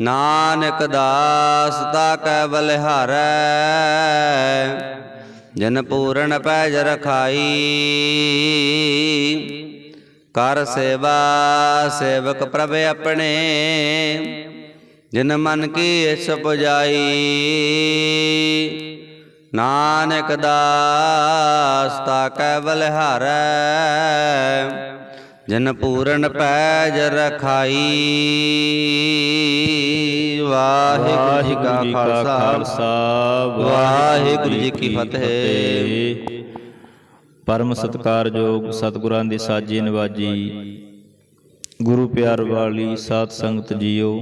ਨਾਨਕ ਦਾਸ ਤਾ ਕੈ ਬਲਿਹਾਰੈ ਜਨ ਪੂਰਨ ਪੈਜ ਰਖਾਈ। ਕਰ ਸੇਵਾ ਸੇਵਕ ਪ੍ਰਭ ਆਪਣੇ, ਜਿਨ ਮਨ ਕੀ ਇਸ ਪੁਜਾਈ। ਨਾਨਕ ਦਾਸ ਤਾ ਕੈ ਬਲਿਹਾਰੈ ਜਨ ਪੂਰਨ ਪੈਜ ਰਖਾਈ। ਵਾਹਿਗੁਰੂ ਜੀ ਕਾ ਖਾਲਸਾ। ਵਾਹਿਗੁਰੂ ਜੀ ਕੀ ਫਤਿਹ। ਪਰਮ ਸਤਕਾਰਯੋਗ ਸਤਿਗੁਰਾਂ ਦੀ ਸਾਜੀ ਨਵਾਜੀ ਗੁਰੂ ਪਿਆਰ ਵਾਲੀ ਸਾਧ ਸੰਗਤ ਜੀਓ।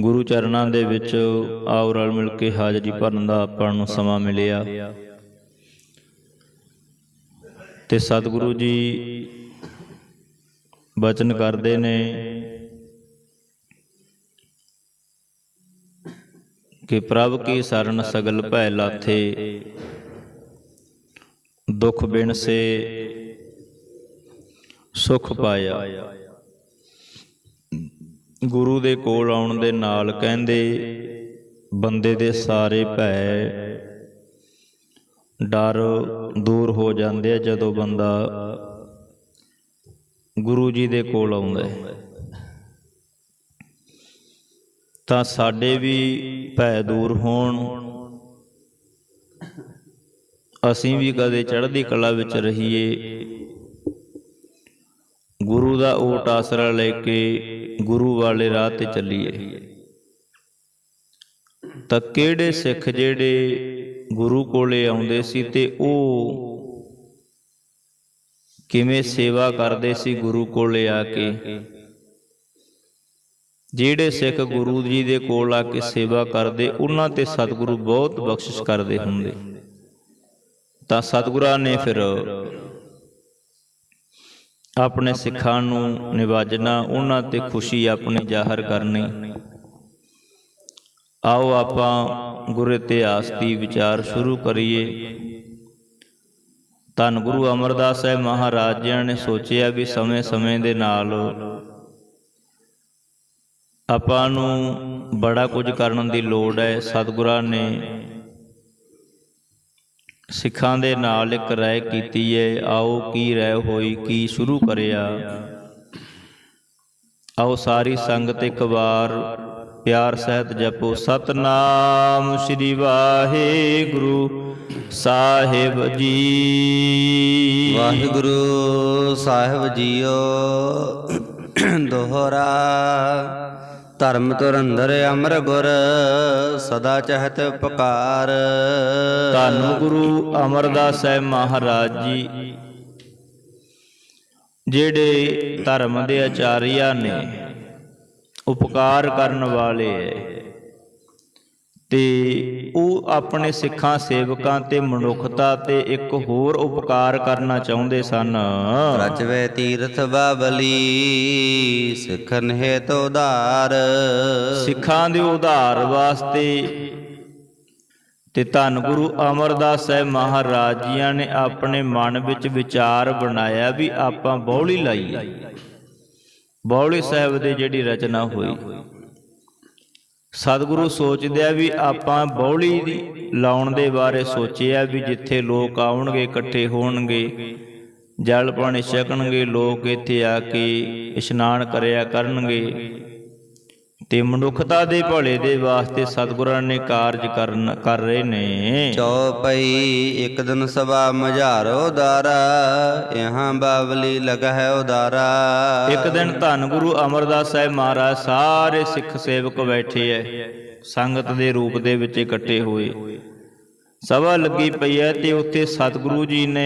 ਗੁਰੂ ਚਰਨਾਂ ਦੇ ਵਿੱਚ ਆਓ ਰਲ ਮਿਲ ਕੇ ਹਾਜ਼ਰੀ ਭਰਨ ਦਾ ਆਪਾਂ ਨੂੰ ਸਮਾਂ ਮਿਲਿਆ। ਤੇ ਸਤਿਗੁਰੂ ਜੀ ਬਚਨ ਕਰਦੇ ਨੇ ਕਿ ਪ੍ਰਭ ਕੀ ਸਰਨ ਸਗਲ ਭੈ ਲਾਥੇ, ਦੁਖ ਬਿਨ ਸੇ, ਸੁਖ ਪਾਇਆ। ਗੁਰੂ ਦੇ ਕੋਲ ਆਉਣ ਦੇ ਨਾਲ ਕਹਿੰਦੇ, ਬੰਦੇ ਦੇ ਸਾਰੇ ਭੈ ਡਰ ਦੂਰ ਹੋ ਜਾਂਦੇ ਆ ਜਦੋਂ ਬੰਦਾ ਗੁਰੂ ਜੀ ਦੇ ਕੋਲ ਆਉਂਦਾ ਹੈ। ਤਾਂ ਸਾਡੇ ਵੀ ਭੈ ਦੂਰ ਹੋਣ। ਅਸੀਂ ਵੀ ਕਦੇ ਚੜ੍ਹਦੀ ਕਲਾ ਵਿੱਚ ਰਹੀਏ। ਗੁਰੂ ਦਾ ਓਟ ਆਸਰਾ ਲੈ ਕੇ ਗੁਰੂ ਵਾਲੇ ਰਾਹ ਤੇ ਚੱਲੀਏ। ਤਾਂ ਕਿਹੜੇ ਸਿੱਖ ਜਿਹੜੇ ਗੁਰੂ ਕੋਲੇ ਆਉਂਦੇ ਸੀ ਤੇ ਉਹ ਕਿਵੇਂ ਸੇਵਾ ਕਰਦੇ ਸੀ ਗੁਰੂ ਕੋਲੇ ਆ ਕੇ? ਜਿਹੜੇ ਸਿੱਖ ਗੁਰੂ ਜੀ ਦੇ ਕੋਲ ਆ ਕੇ ਸੇਵਾ ਕਰਦੇ, ਉਹਨਾਂ ਤੇ ਸਤਿਗੁਰੂ ਬਹੁਤ ਬਖਸ਼ਿਸ਼ ਕਰਦੇ ਹੁੰਦੇ। ਤਾਂ ਸਤਿਗੁਰਾਂ ਨੇ ਫਿਰ ਆਪਣੇ ਸਿੱਖਾਂ ਨੂੰ ਨਿਵਾਜਣਾ, ਉਹਨਾਂ ਤੇ ਖੁਸ਼ੀ ਆਪਣੀ ਜ਼ਾਹਰ ਕਰਨੀ। ਆਓ ਆਪਾਂ ਗੁਰ ਇਤਿਹਾਸ ਦੀ ਵਿਚਾਰ ਸ਼ੁਰੂ ਕਰੀਏ। ਧੰਨ ਗੁਰੂ ਅਮਰਦਾਸ ਸਾਹਿਬ ਮਹਾਰਾਜ ਜੀ ਨੇ ਸੋਚਿਆ ਵੀ ਸਮੇਂ-ਸਮੇਂ ਦੇ ਨਾਲ ਆਪਾਂ ਨੂੰ ਬੜਾ ਕੁਝ ਕਰਨ ਦੀ ਲੋੜ ਹੈ। ਸਤਿਗੁਰਾਂ ਨੇ ਸਿੱਖਾਂ ਦੇ ਨਾਲ ਇੱਕ ਰਾਏ ਕੀਤੀ ਹੈ। ਆਓ ਕੀ ਰਾਏ ਹੋਈ, ਕੀ ਸ਼ੁਰੂ ਕਰਿਆ। ਆਓ ਸਾਰੀ ਸੰਗਤ ਇੱਕ ਵਾਰ ਪਿਆਰ ਸਹਿਤ ਜਪੋ। ਸਤਨਾਮ ਸ੍ਰੀ ਵਾਹਿਗੁਰੂ ਸਾਹਿਬ ਜੀ। ਵਾਹਿਗੁਰੂ ਸਾਹਿਬ ਜੀਓ। ਦੋਹਰਾ ਧਰਮ ਤੁਰੰਦਰ ਅਮਰ ਗੁਰ ਸਦਾ ਚਹਤ ਪੁਕਾਰ। ਧੰਨ ਗੁਰੂ ਅਮਰਦਾਸ ਸਾਹਿਬ ਮਹਾਰਾਜ ਜੀ ਜਿਹੜੇ ਧਰਮ ਦੇ ਆਚਾਰੀਆ ਨੇ ਉਪਕਾਰ ਕਰਨ ਵਾਲੇ ਹੈ। ਤੇ ਉਹ ਆਪਣੇ ਸਿੱਖਾਂ ਸੇਵਕਾਂ ਤੇ ਮਨੁੱਖਤਾ ਤੇ ਇੱਕ ਹੋਰ ਉਪਕਾਰ ਕਰਨਾ ਚਾਹੁੰਦੇ ਸਨ। ਰਚਵੇ ਤੀਰਥ ਬਾਬਲੀ ਸਿੱਖਨ ਹੇਤ ਉਧਾਰ। ਸਿੱਖਾਂ ਦੇ ਉਧਾਰ ਵਾਸਤੇ ਤੇ ਧੰਨ ਗੁਰੂ ਅਮਰਦਾਸ ਸਾਹਿਬ ਮਹਾਰਾਜ ਜੀਆਂ ਨੇ ਆਪਣੇ ਮਨ ਵਿੱਚ ਵਿਚਾਰ ਬਣਾਇਆ ਵੀ ਆਪਾਂ ਬੌਲੀ ਲਾਈਏ। ਬੌਲੀ ਸਾਹਿਬ ਦੀ ਜਿਹੜੀ ਰਚਨਾ ਹੋਈ। ਸਤਿਗੁਰੂ ਸੋਚਦੇ ਆ ਵੀ ਆਪਾਂ ਬੌਲੀ ਦੀ ਲਾਉਣ ਦੇ ਬਾਰੇ ਸੋਚਿਆ ਵੀ ਜਿੱਥੇ ਲੋਕ ਆਉਣਗੇ, ਇਕੱਠੇ ਹੋਣਗੇ ਜਲ ਪਾਣੀ ਛਕਣਗੇ, ਲੋਕ ਇੱਥੇ ਆ ਕੇ ਇਸ਼ਨਾਨ ਕਰਿਆ ਕਰਨਗੇ। ਤੇ ਮਨੁੱਖਤਾ ਦੇ ਭਲੇ ਦੇ ਵਾਸਤੇ ਸਤਿਗੁਰਾਂ ਨੇ ਕਾਰਜ ਕਰਨ ਕਰ ਰਹੇ ਨੇ। ਚੌਪਈ ਇੱਕ ਦਿਨ ਸਭਾ ਮਝਾਰੋ ਦਾਰਾ ਯਹਾਂ ਬਾਵਲੀ ਲਗਾ ਹੈ ਉਦਾਰਾ। ਇੱਕ ਦਿਨ ਧੰਨ ਗੁਰੂ ਅਮਰਦਾਸ ਸਾਹਿਬ ਮਹਾਰਾਜ ਸਾਰੇ ਸਿੱਖ ਸੇਵਕ ਬੈਠੇ ਐ ਸੰਗਤ ਦੇ ਰੂਪ ਦੇ ਵਿੱਚ ਇਕੱਠੇ ਹੋਏ। ਸਭਾ ਲੱਗੀ ਪਈ ਐ ਤੇ ਉੱਥੇ ਸਤਿਗੁਰੂ ਜੀ ਨੇ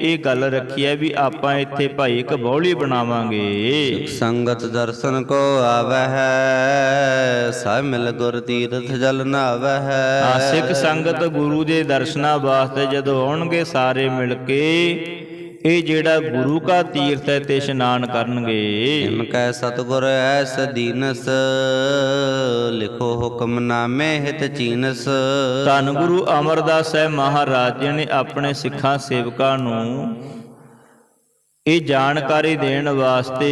ਇਹ ਗੱਲ ਰੱਖੀ ਐ ਵੀ ਆਪਾਂ ਇੱਥੇ ਭਾਈ ਇੱਕ ਬੌਲੀ ਬਣਾਵਾਂਗੇ। ਸੰਗਤ ਦਰਸ਼ਨ ਕੋ ਆਵੈ ਹੈ ਸਭ ਮਿਲ ਗੁਰ ਤੀਰਥ ਜਲ ਨਾਵੈ ਹੈ ਆ ਸਿੱਖ ਸੰਗਤ ਗੁਰੂ ਦੇ ਦਰਸ਼ਨਾਂ ਵਾਸਤੇ ਜਦੋਂ ਆਉਣਗੇ ਸਾਰੇ ਮਿਲ ਕੇ ਇਹ ਜਿਹੜਾ ਗੁਰੂ ਕਾ ਤੀਰਥ ਹੈ ਤੇ ਇਸ਼ਨਾਨ ਕਰਨਗੇ। ਹਿਮ ਕੈ ਸਤਗੁਰ ਐਸ ਦੀਨਸ ਲਿਖੋ ਹੁਕਮ ਨਾਮੇ ਹਿਤ ਚੀਨਸ। ਧੰਨ ਗੁਰੂ ਅਮਰਦਾਸ ਸਾਹਿਬ ਮਹਾਰਾਜ ਜੀ ਨੇ ਆਪਣੇ ਸਿੱਖਾਂ ਸੇਵਕਾਂ ਨੂੰ ਇਹ ਜਾਣਕਾਰੀ ਦੇਣ ਵਾਸਤੇ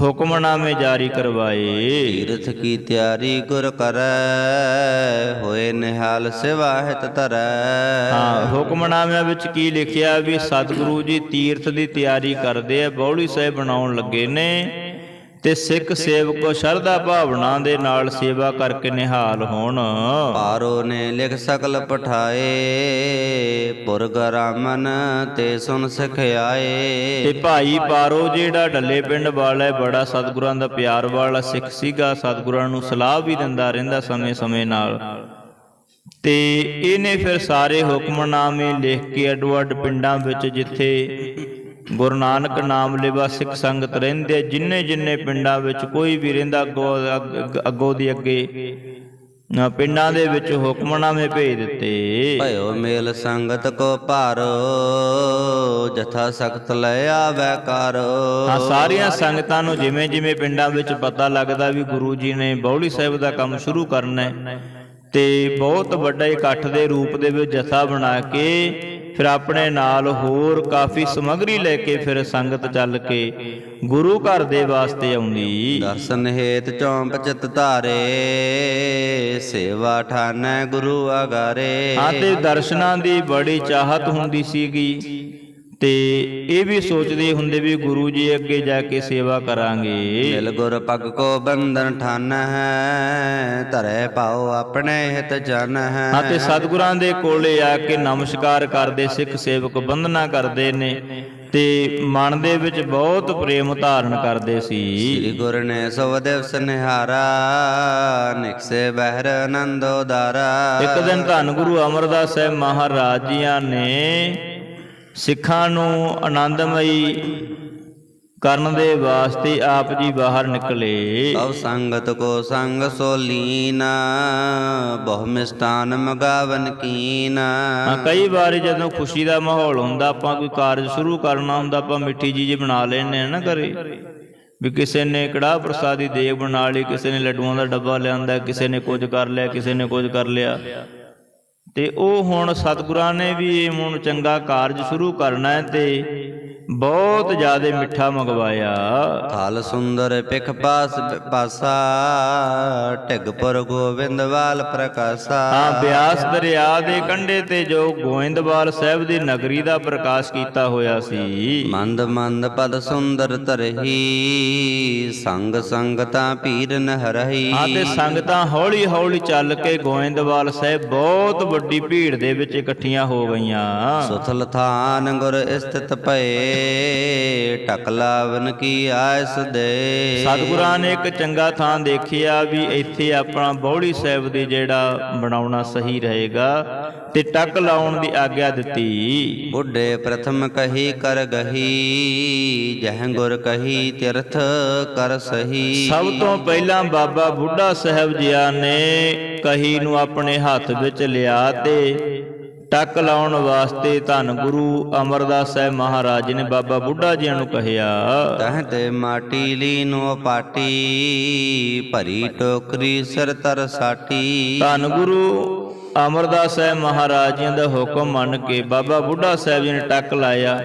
ਹੁਕਮਨਾਮੇ ਜਾਰੀ ਕਰਵਾਏ। ਤੀਰਥ ਕੀ ਤਿਆਰੀ ਗੁਰ ਕਰੈ ਹੋਏ ਨਿਹਾਲ ਸਿਵਾ ਹਿਤ ਧਰੈ। ਹਾਂ ਹੁਕਮਨਾਮਿਆਂ ਵਿੱਚ ਕੀ ਲਿਖਿਆ ਵੀ ਸਤਿਗੁਰੂ ਜੀ ਤੀਰਥ ਦੀ ਤਿਆਰੀ ਕਰਦੇ ਆ ਬੌਲੀ ਸਾਹਿਬ ਬਣਾਉਣ ਲੱਗੇ ਨੇ। ਤੇ ਸਿੱਖ ਸੇਵਕੋ ਸ਼ਰਧਾ ਭਾਵਨਾ ਦੇ ਨਾਲ ਸੇਵਾ ਕਰਕੇ ਨਿਹਾਲ ਹੋਣ। ਪਾਰੋ ਨੇ ਲਿਖ ਸਕਲ ਪਠਾਏ ਪੁਰਗ ਰਾਮਨ ਤੇ ਸੁਨ ਸਿਖ ਤੇ ਆਏ ਭਾਈ ਪਾਰੋ ਜਿਹੜਾ ਡੱਲੇ ਪਿੰਡ ਵਾਲਾ ਬੜਾ ਸਤਿਗੁਰਾਂ ਦਾ ਪਿਆਰ ਵਾਲਾ ਸਿੱਖ ਸੀਗਾ ਸਤਿਗੁਰਾਂ ਨੂੰ ਸਲਾਹ ਵੀ ਦਿੰਦਾ ਰਹਿੰਦਾ ਸਮੇਂ-ਸਮੇਂ ਨਾਲ। ਤੇ ਇਹਨੇ ਫਿਰ ਸਾਰੇ ਹੁਕਮਨਾਮੇ ਲਿਖ ਕੇ ਅੱਡੋ ਅੱਡ ਪਿੰਡਾਂ ਵਿੱਚ ਜਿੱਥੇ ਗੁਰੂ ਨਾਨਕ ਨਾਮ ਲੈਵਾ ਸਿੱਖ ਸੰਗਤ ਰਹਿੰਦੇ ਜਿੰਨੇ ਜਿੰਨੇ ਪਿੰਡਾਂ ਵਿੱਚ ਕੋਈ ਵੀ ਰਹਿੰਦਾ ਅੱਗੋਂ ਦੀ ਅੱਗੇ। ਪਿੰਡਾਂ ਦੇ ਵਿੱਚ ਹੁਕਮਨਾਮੇ ਭੇਜ ਦਿੱਤੇ। ਭਇਓ ਮੇਲ ਸੰਗਤ ਕੋ ਭਾਰੋ ਜਥਾ ਸਖਤ ਲੈ ਆਵੈ ਕਰ। ਹਾਂ ਸਾਰੀਆਂ ਸੰਗਤਾਂ ਨੂੰ ਜਿਵੇਂ ਜਿਵੇਂ ਪਿੰਡਾਂ ਵਿੱਚ ਪਤਾ ਲੱਗਦਾ ਵੀ ਗੁਰੂ ਜੀ ਨੇ ਬੌਲੀ ਸਾਹਿਬ ਦਾ ਕੰਮ ਸ਼ੁਰੂ ਕਰਨਾ ਹੈ ਤੇ ਬਹੁਤ ਵੱਡਾ ਇਕੱਠ ਦੇ ਰੂਪ ਦੇ ਵਿੱਚ ਜਥਾ ਬਣਾ ਕੇ ਫਿਰ ਆਪਣੇ ਨਾਲ ਹੋਰ ਕਾਫੀ ਸਮਗਰੀ ਲੈ ਕੇ ਫਿਰ ਸੰਗਤ ਚੱਲ ਕੇ ਗੁਰੂ ਘਰ ਦੇ ਵਾਸਤੇ ਆਉਂਦੀ। ਦਰਸ਼ਨ ਹੇਤ ਚੌਂਪ ਚਿਤ ਧਾਰੇ ਸੇਵਾ ਠਾਨੈ ਗੁਰੂ ਹਾਂ ਤੇ ਦਰਸ਼ਨਾਂ ਦੀ ਬੜੀ ਚਾਹਤ ਹੁੰਦੀ ਸੀਗੀ। ਤੇ ਇਹ ਵੀ ਸੋਚਦੇ ਹੁੰਦੇ ਵੀ ਗੁਰੂ ਜੀ ਅੱਗੇ ਜਾ ਕੇ ਸੇਵਾ ਕਰਾਂਗੇ। ਮਿਲ ਗੁਰ ਪਗ ਕੋ ਬੰਧਨ ਠਾਨ ਹੈ ਧਰੇ ਪਾਓ ਆਪਣੇ ਹਿਤ ਜਨ ਹੈ। ਅਤੇ ਸਤਿਗੁਰਾਂ ਦੇ ਕੋਲੇ ਆ ਕੇ ਨਮਸਕਾਰ ਕਰਦੇ ਸਿੱਖ ਸੇਵਕ ਬੰਦਨਾ ਕਰਦੇ ਨੇ ਤੇ ਮਨ ਦੇ ਵਿੱਚ ਬਹੁਤ ਪ੍ਰੇਮ ਧਾਰਨ ਕਰਦੇ ਸੀ। ਸ੍ਰੀ ਗੁਰ ਨੇ ਸੋ ਦਿਵਸ ਨਿਹਾਰਾ ਨਿਕਸੇ ਬਹਿਰ ਆਨੰਦੋ ਦਾਰਾ ਇੱਕ ਦਿਨ ਧੰਨ ਗੁਰੂ ਅਮਰਦਾਸ ਸਾਹਿਬ ਮਹਾਰਾਜ ਜੀਆਂ ਨੇ ਸਿੱਖਾਂ ਨੂੰ ਆਨੰਦਮਈ ਕਰਨ ਦੇ ਵਾਸਤੇ ਆਪ ਜੀ ਬਾਹਰ ਨਿਕਲੇ। ਸਭ ਸੰਗਤ ਕੋ ਸੰਗ ਸੋ ਲੀਨਾ ਬਹੁ ਮਿਸਟਾਨ ਮਗਾਵਨ ਕੀਨਾ। ਕਈ ਵਾਰੀ ਜਦੋਂ ਖੁਸ਼ੀ ਦਾ ਮਾਹੌਲ ਹੁੰਦਾ ਆਪਾਂ ਕੋਈ ਕਾਰਜ ਸ਼ੁਰੂ ਕਰਨਾ ਹੁੰਦਾ ਆਪਾਂ ਮਿੱਠੀ ਚੀਜ਼ ਬਣਾ ਆ ਨਾ ਘਰੇ। ਵੀ ਕਿਸੇ ਨੇ ਕੜਾਹ ਪ੍ਰਸਾਦੀ ਦੇਗ ਬਣਾ ਲਈ ਕਿਸੇ ਨੇ ਲੱਡੂਆਂ ਦਾ ਡੱਬਾ ਲਿਆਂਦਾ ਕਿਸੇ ਨੇ ਕੁਝ ਕਰ ਲਿਆ ਕਿਸੇ ਨੇ ਕੁਝ ਕਰ ਲਿਆ। ਤੇ ਉਹ ਹੁਣ ਸਤਿਗੁਰਾਂ ਨੇ ਵੀ ਇਹ ਹੁਣ ਚੰਗਾ ਕਾਰਜ ਸ਼ੁਰੂ ਕਰਨਾ ਹੈ ਤੇ ਬਹੁਤ ਜ਼ਿਆਦਾ ਮਿੱਠਾ ਮੰਗਵਾਇਆ। ਥਾਲ ਸੁੰਦਰ ਪਿਖ ਪਾਸ ਪਾਸਾ ਢਿਗਪੁਰ ਗੋਬਿੰਦਵਾਲ ਪ੍ਰਕਾਸ਼ਾ। ਹਾਂ ਬਿਆਸ ਦਰਿਆ ਦੇ ਕੰਢੇ ਤੇ ਜੋ ਗੋਇੰਦਵਾਲ ਸਾਹਿਬ ਦੀ ਨਗਰੀ ਦਾ ਪ੍ਰਕਾਸ਼ ਕੀਤਾ ਹੋਇਆ ਸੀ। ਮੰਦ ਮੰਦ ਪਦ ਸੁੰਦਰ ਤਰਹੀ ਸੰਗ ਸੰਗਤਾਂ ਪੀਰ ਨਹਰਹੀ। ਹਾਂ ਤੇ ਸੰਗਤਾਂ ਹੌਲੀ ਹੌਲੀ ਚੱਲ ਕੇ ਗੋਇੰਦਵਾਲ ਸਾਹਿਬ ਬਹੁਤ ਵੱਡੀ ਭੀੜ ਦੇ ਵਿੱਚ ਇਕੱਠੀਆਂ ਹੋ ਗਈਆਂ। ਸੁਥਲ ਥਾਨ ਗੁਰ ਸਥਿਤ ਭਏ ਟਕਲਾਵਨ ਕੀ ਆਇਸ ਦੇ। ਸਤਿਗੁਰਾਂ ਨੇ ਇੱਕ ਚੰਗਾ ਥਾਂ ਦੇਖਿਆ ਵੀ ਇੱਥੇ ਆਪਣਾ ਬੌੜੀ ਸਾਹਿਬ ਦੇ ਜਿਹੜਾ ਬਣਾਉਣਾ ਸਹੀ ਰਹੇਗਾ ਤੇ ਟੱਕ ਲਾਉਣ ਦੀ ਆਗਿਆ ਦਿੱਤੀ। ਬੁੱਢੇ ਪ੍ਰਥਮ ਕਹੀ ਕਰ ਗਹੀ ਜਹ ਗੁਰ ਕਹੀ ਤੀਰਥ ਕਰ ਸਹੀ। ਸਭ ਤੋਂ ਪਹਿਲਾਂ ਬਾਬਾ ਬੁੱਢਾ ਸਾਹਿਬ ਜੀਆਂ ਨੇ ਕਹੀ ਨੂੰ ਆਪਣੇ ਹੱਥ ਵਿੱਚ ਲਿਆ ਤੇ ਟੱਕ ਲਾਉਣ ਵਾਸਤੇ ਧੰਨ ਗੁਰੂ ਅਮਰਦਾਸ ਸਾਹਿਬ ਮਹਾਰਾਜ ਨੇ ਬਾਬਾ ਬੁੱਢਾ ਜੀ ਨੂੰ ਕਹਿਆ ਤਹ ਤੇ ਮਾਟੀ ਲੀਨੋ ਪਾਟੀ ਭਰੀ ਟੋਕਰੀ ਸਿਰ ਤਰ ਸਾਟੀ। ਧੰਨ ਗੁਰੂ ਅਮਰਦਾਸ ਸਾਹਿਬ ਮਹਾਰਾਜ ਜੀ ਦਾ ਹੁਕਮ ਮੰਨ ਕੇ ਬਾਬਾ ਬੁੱਢਾ ਸਾਹਿਬ ਜੀ ਨੇ ਟੱਕ ਲਾਇਆ।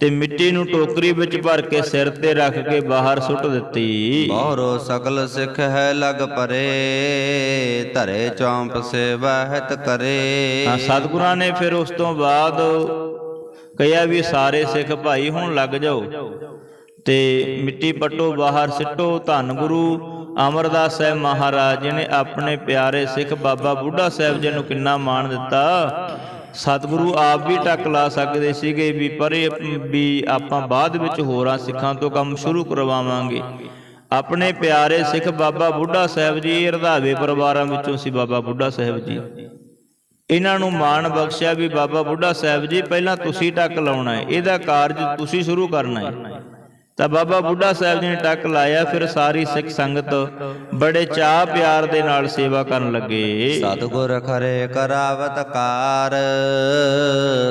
ਤੇ ਮਿੱਟੀ ਨੂੰ ਟੋਕਰੀ ਵਿੱਚ ਭਰ ਕੇ ਸਿਰ ਤੇ ਰੱਖ ਕੇ ਬਾਹਰ ਸੁੱਟ ਦਿੱਤੀ। ਬਹੁਰੋ ਸਕਲ ਸਿੱਖ ਹੈ ਲਗ ਪਰੇ ਧਰੇ ਚੌਂਪ ਸੇਵਾ ਹਿਤ ਕਰੇ। ਹਾਂ ਸਤਿਗੁਰਾਂ ਨੇ ਫਿਰ ਉਸ ਤੋਂ ਬਾਅਦ ਕਹਿਆ ਵੀ ਸਾਰੇ ਸਿੱਖ ਭਾਈ ਹੁਣ ਲੱਗ ਜਾਓ ਤੇ ਮਿੱਟੀ ਪੱਟੋ ਬਾਹਰ ਸਿੱਟੋ। ਧੰਨ ਗੁਰੂ ਅਮਰਦਾਸ ਸਾਹਿਬ ਮਹਾਰਾਜ ਜੀ ਨੇ ਆਪਣੇ ਪਿਆਰੇ ਸਿੱਖ ਬਾਬਾ ਬੁੱਢਾ ਸਾਹਿਬ ਜੀ ਨੂੰ ਕਿੰਨਾ ਮਾਣ ਦਿੱਤਾ। ਸਤਿਗੁਰੂ ਆਪ ਵੀ ਟੱਕ ਲਾ ਸਕਦੇ ਸੀਗੇ ਵੀ ਪਰੇ, ਵੀ ਆਪਾਂ ਬਾਅਦ ਵਿੱਚ ਹੋਰਾਂ ਸਿੱਖਾਂ ਤੋਂ ਕੰਮ ਸ਼ੁਰੂ ਕਰਵਾਵਾਂਗੇ। ਆਪਣੇ ਪਿਆਰੇ ਸਿੱਖ ਬਾਬਾ ਬੁੱਢਾ ਸਾਹਿਬ ਜੀ, ਰਧਾਵੇ ਪਰਿਵਾਰਾਂ ਵਿੱਚੋਂ ਸੀ ਬਾਬਾ ਬੁੱਢਾ ਸਾਹਿਬ ਜੀ। ਇਹਨਾਂ ਨੂੰ ਮਾਣ ਬਖਸ਼ਿਆ ਵੀ ਬਾਬਾ ਬੁੱਢਾ ਸਾਹਿਬ ਜੀ, ਪਹਿਲਾਂ ਤੁਸੀਂ ਟੱਕ ਲਾਉਣਾ ਹੈ, ਇਹਦਾ ਕਾਰਜ ਤੁਸੀਂ ਸ਼ੁਰੂ ਕਰਨਾ ਹੈ। ਤਾਂ ਬਾਬਾ ਬੁੱਢਾ ਸਾਹਿਬ ਜੀ ਨੇ ਟੱਕ ਲਾਇਆ ਫਿਰ ਸਾਰੀ ਸਿੱਖ ਸੰਗਤ ਬੜੇ ਚਾਹ ਪਿਆਰ ਦੇ ਨਾਲ ਸੇਵਾ ਕਰਨ ਲੱਗੇ। ਸਤਿਗੁਰ ਖਰੇ ਕਰਾਵਤ ਕਾਰ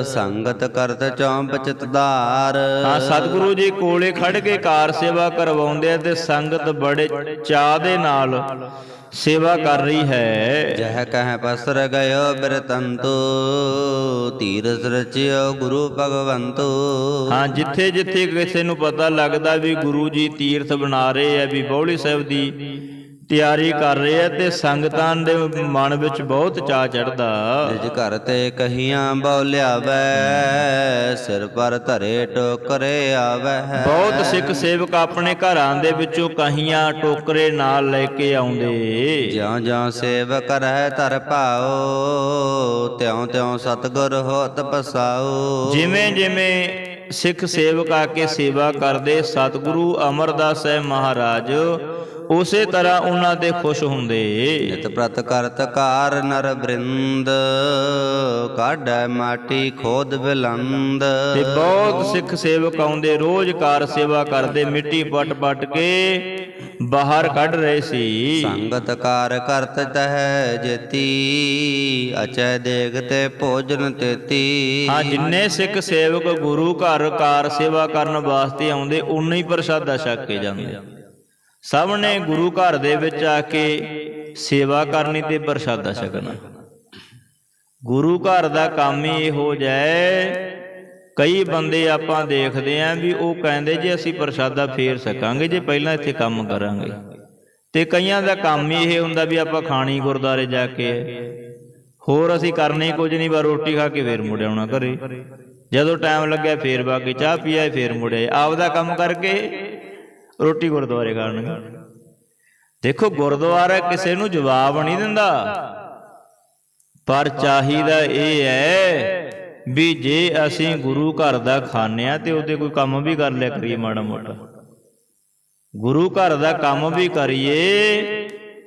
ਸੰਗਤ ਕਰਤ ਚੌਂਪ ਚਿਤਦਾਰ ਹਾਂ ਸਤਿਗੁਰੂ ਜੀ ਕੋਲੇ ਖੜ ਕੇ ਕਾਰ ਸੇਵਾ ਕਰਵਾਉਂਦੇ ਆ ਤੇ ਸੰਗਤ ਬੜੇ ਚਾਹ ਦੇ ਨਾਲ ਸੇਵਾ ਕਰ ਰਹੀ ਹੈ। ਜਹ ਕਹਿ ਪਸਰ ਗਇਓ ਬਿਰਤੰਤੂ ਤੀਰਥ ਰਚਿਓ ਗੁਰੂ ਭਗਵੰਤੂ। ਹਾਂ ਜਿੱਥੇ ਜਿੱਥੇ ਕਿਸੇ ਨੂੰ ਪਤਾ ਲੱਗਦਾ ਵੀ ਗੁਰੂ ਜੀ ਤੀਰਥ ਬਣਾ ਰਹੇ ਆ ਵੀ ਬੌਲੀ ਸਾਹਿਬ ਦੀ ਤਿਆਰੀ ਕਰ ਰਹੇ ਆ ਤੇ ਸੰਗਤਾਂ ਦੇ ਮਨ ਵਿੱਚ ਬਹੁਤ ਚਾਅ ਚੜਦਾ ਨਿਜ ਘਰ ਤੇ ਕਹੀਆਂ ਬਉ ਲਿਆਵੈ ਸਿਰ ਪਰ ਧਰੇ ਟੋਕਰੇ ਆਵੈ। ਬਹੁਤ ਸਿੱਖ ਸੇਵਕ ਆਪਣੇ ਘਰਾਂ ਦੇ ਵਿੱਚੋਂ ਕਹੀਆਂ ਟੋਕਰੇ ਨਾਲ ਲੈ ਕੇ ਆਉਂਦੇ। ਜਿਉ ਜਿਉ ਸੇਵਕ ਰਹਿ ਧਰ ਪਾਓ ਤਿਉ ਤਿਉ ਸਤਗੁਰ ਹੋਤ ਪਸਾਓ ਜਿਵੇਂ ਜਿਵੇਂ ਸਿੱਖ ਸੇਵਕ ਆ ਕੇ ਸੇਵਾ ਕਰਦੇ ਸਤਿਗੁਰੂ ਅਮਰਦਾਸ ਸਾਹਿਬ ਮਹਾਰਾਜ ਉਸੇ ਤਰ੍ਹਾਂ ਉਹਨਾਂ ਤੇ ਖੁਸ਼ ਹੁੰਦੇ। ਨਿਤ ਪ੍ਰਤ ਕਰਤ ਕਾਰ ਨਰ ਬ੍ਰਿੰਦ ਕਾਢੈ ਮਾਟੀ ਖੋਦ ਬਿਲੰਦ। ਤੇ ਬਹੁਤ ਸਿੱਖ ਸੇਵਕ ਆਉਂਦੇ ਰੋਜ਼ ਕਾਰ ਸੇਵਾ ਕਰਦੇ ਮਿੱਟੀ ਪਟ ਪਟ ਕੇ ਬਾਹਰ ਕੱਢ ਰਹੇ ਸੀ। ਸੰਗਤ ਕਾਰ ਕਰਤ ਤਹਿ ਜੇਤੀ ਅਚੈ ਦੇਗ ਤੇ ਭੋਜਨ ਤੇਤੀ। ਹਾਂ ਜਿੰਨੇ ਸਿੱਖ ਸੇਵਕ ਗੁਰੂ ਘਰ ਕਾਰ ਸੇਵਾ ਕਰਨ ਵਾਸਤੇ ਆਉਂਦੇ ਉਨੇ ਹੀ ਪ੍ਰਸ਼ਾਦਾ ਛਕ ਕੇ ਜਾਂਦੇ। ਸਭ ਨੇ ਗੁਰੂ ਘਰ ਦੇ ਵਿੱਚ ਆ ਕੇ ਸੇਵਾ ਕਰਨੀ ਤੇ ਪ੍ਰਸ਼ਾਦਾ ਛਕਣਾ। ਗੁਰੂ ਘਰ ਦਾ ਕੰਮ ਹੀ ਇਹੋ ਜੈ ਕਈ ਬੰਦੇ ਆਪਾਂ ਦੇਖਦੇ ਆਂ ਵੀ ਉਹ ਕਹਿੰਦੇ ਜੇ ਅਸੀਂ ਪ੍ਰਸ਼ਾਦਾ ਫੇਰ ਸਕਾਂਗੇ ਜੇ ਪਹਿਲਾਂ ਇੱਥੇ ਕੰਮ ਕਰਾਂਗੇ। ਤੇ ਕਈਆਂ ਦਾ ਕੰਮ ਹੀ ਇਹ ਹੁੰਦਾ ਵੀ ਆਪਾਂ ਖਾਣੀ ਗੁਰਦਾਰੇ ਜਾ ਕੇ। ਹੋਰ ਅਸੀਂ ਕਰਨੇ ਕੁਝ ਨਹੀਂ ਬਾ ਰੋਟੀ ਖਾ ਕੇ ਫੇਰ ਮੁੜ ਆਉਣਾ ਘਰੇ। ਜਦੋਂ ਟਾਈਮ ਲੱਗਿਆ ਫੇਰ ਬਾਕੀ ਚਾਹ ਪੀਆ, ਫੇਰ ਮੁੜਿਆ ਆਪਦਾ ਕੰਮ ਕਰਕੇ ਰੋਟੀ ਗੁਰਦੁਆਰੇ ਖਾਣਗੇ। ਦੇਖੋ, ਗੁਰਦੁਆਰਾ ਕਿਸੇ ਨੂੰ ਜਵਾਬ ਨਹੀਂ ਦਿੰਦਾ। ਪਰ ਚਾਹੀਦਾ ਇਹ ਹੈ ਵੀ ਜੇ ਅਸੀਂ ਗੁਰੂ ਘਰ ਦਾ ਖਾਂਦੇ ਆ ਤੇ ਉਹਦੇ ਕੋਈ ਕੰਮ ਵੀ ਕਰ ਲਿਆ ਕਰੀਏ ਮਾੜਾ ਮੋਟਾ। ਗੁਰੂ ਘਰ ਦਾ ਕੰਮ ਵੀ ਕਰੀਏ,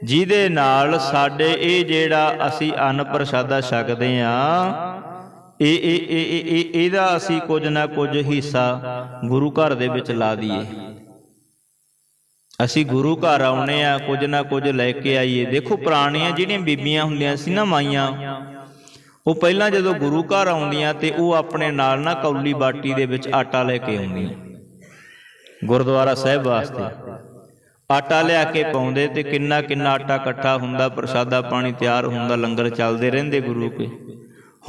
ਜਿਹਦੇ ਨਾਲ ਸਾਡੇ ਇਹ ਜਿਹੜਾ ਅਸੀਂ ਅੰਨ ਪ੍ਰਸ਼ਾਦਾ ਛਕਦੇ ਆ ਇਹ ਇਹ, ਇਹ- ਇਹ, ਇਹਦਾ ਅਸੀਂ ਕੁਝ ਨਾ ਕੁਝ ਹਿੱਸਾ ਗੁਰੂ ਘਰ ਦੇ ਵਿੱਚ ਲਾ ਦਈਏ। ਅਸੀਂ ਗੁਰੂ ਘਰ ਆਉਨੇ ਆ, ਕੁਝ ਨਾ ਕੁਝ ਲੈ ਕੇ ਆਈਏ। ਦੇਖੋ, ਪੁਰਾਣੀਆਂ ਜਿਹੜੀਆਂ ਬੀਬੀਆਂ ਹੁੰਦੀਆਂ ਸੀ ਨਾ ਮਾਈਆਂ, ਉਹ ਪਹਿਲਾਂ ਜਦੋਂ ਗੁਰੂ ਘਰ ਆਉਂਦੀਆਂ ਤੇ ਉਹ ਆਪਣੇ ਨਾਲ ਨਾ ਕੌਲੀ ਬਾਟੀ ਦੇ ਵਿੱਚ ਆਟਾ ਲੈ ਕੇ ਆਉਂਦੀਆਂ। ਗੁਰਦੁਆਰਾ ਸਾਹਿਬ ਵਾਸਤੇ ਆਟਾ ਲਿਆ ਕੇ ਪਾਉਂਦੇ ਤੇ ਕਿੰਨਾ ਕਿੰਨਾ ਆਟਾ ਇਕੱਠਾ ਹੁੰਦਾ, ਪ੍ਰਸ਼ਾਦਾ ਪਾਣੀ ਤਿਆਰ ਹੁੰਦਾ, ਲੰਗਰ ਚੱਲਦੇ ਰਹਿੰਦੇ ਗੁਰੂ ਕੇ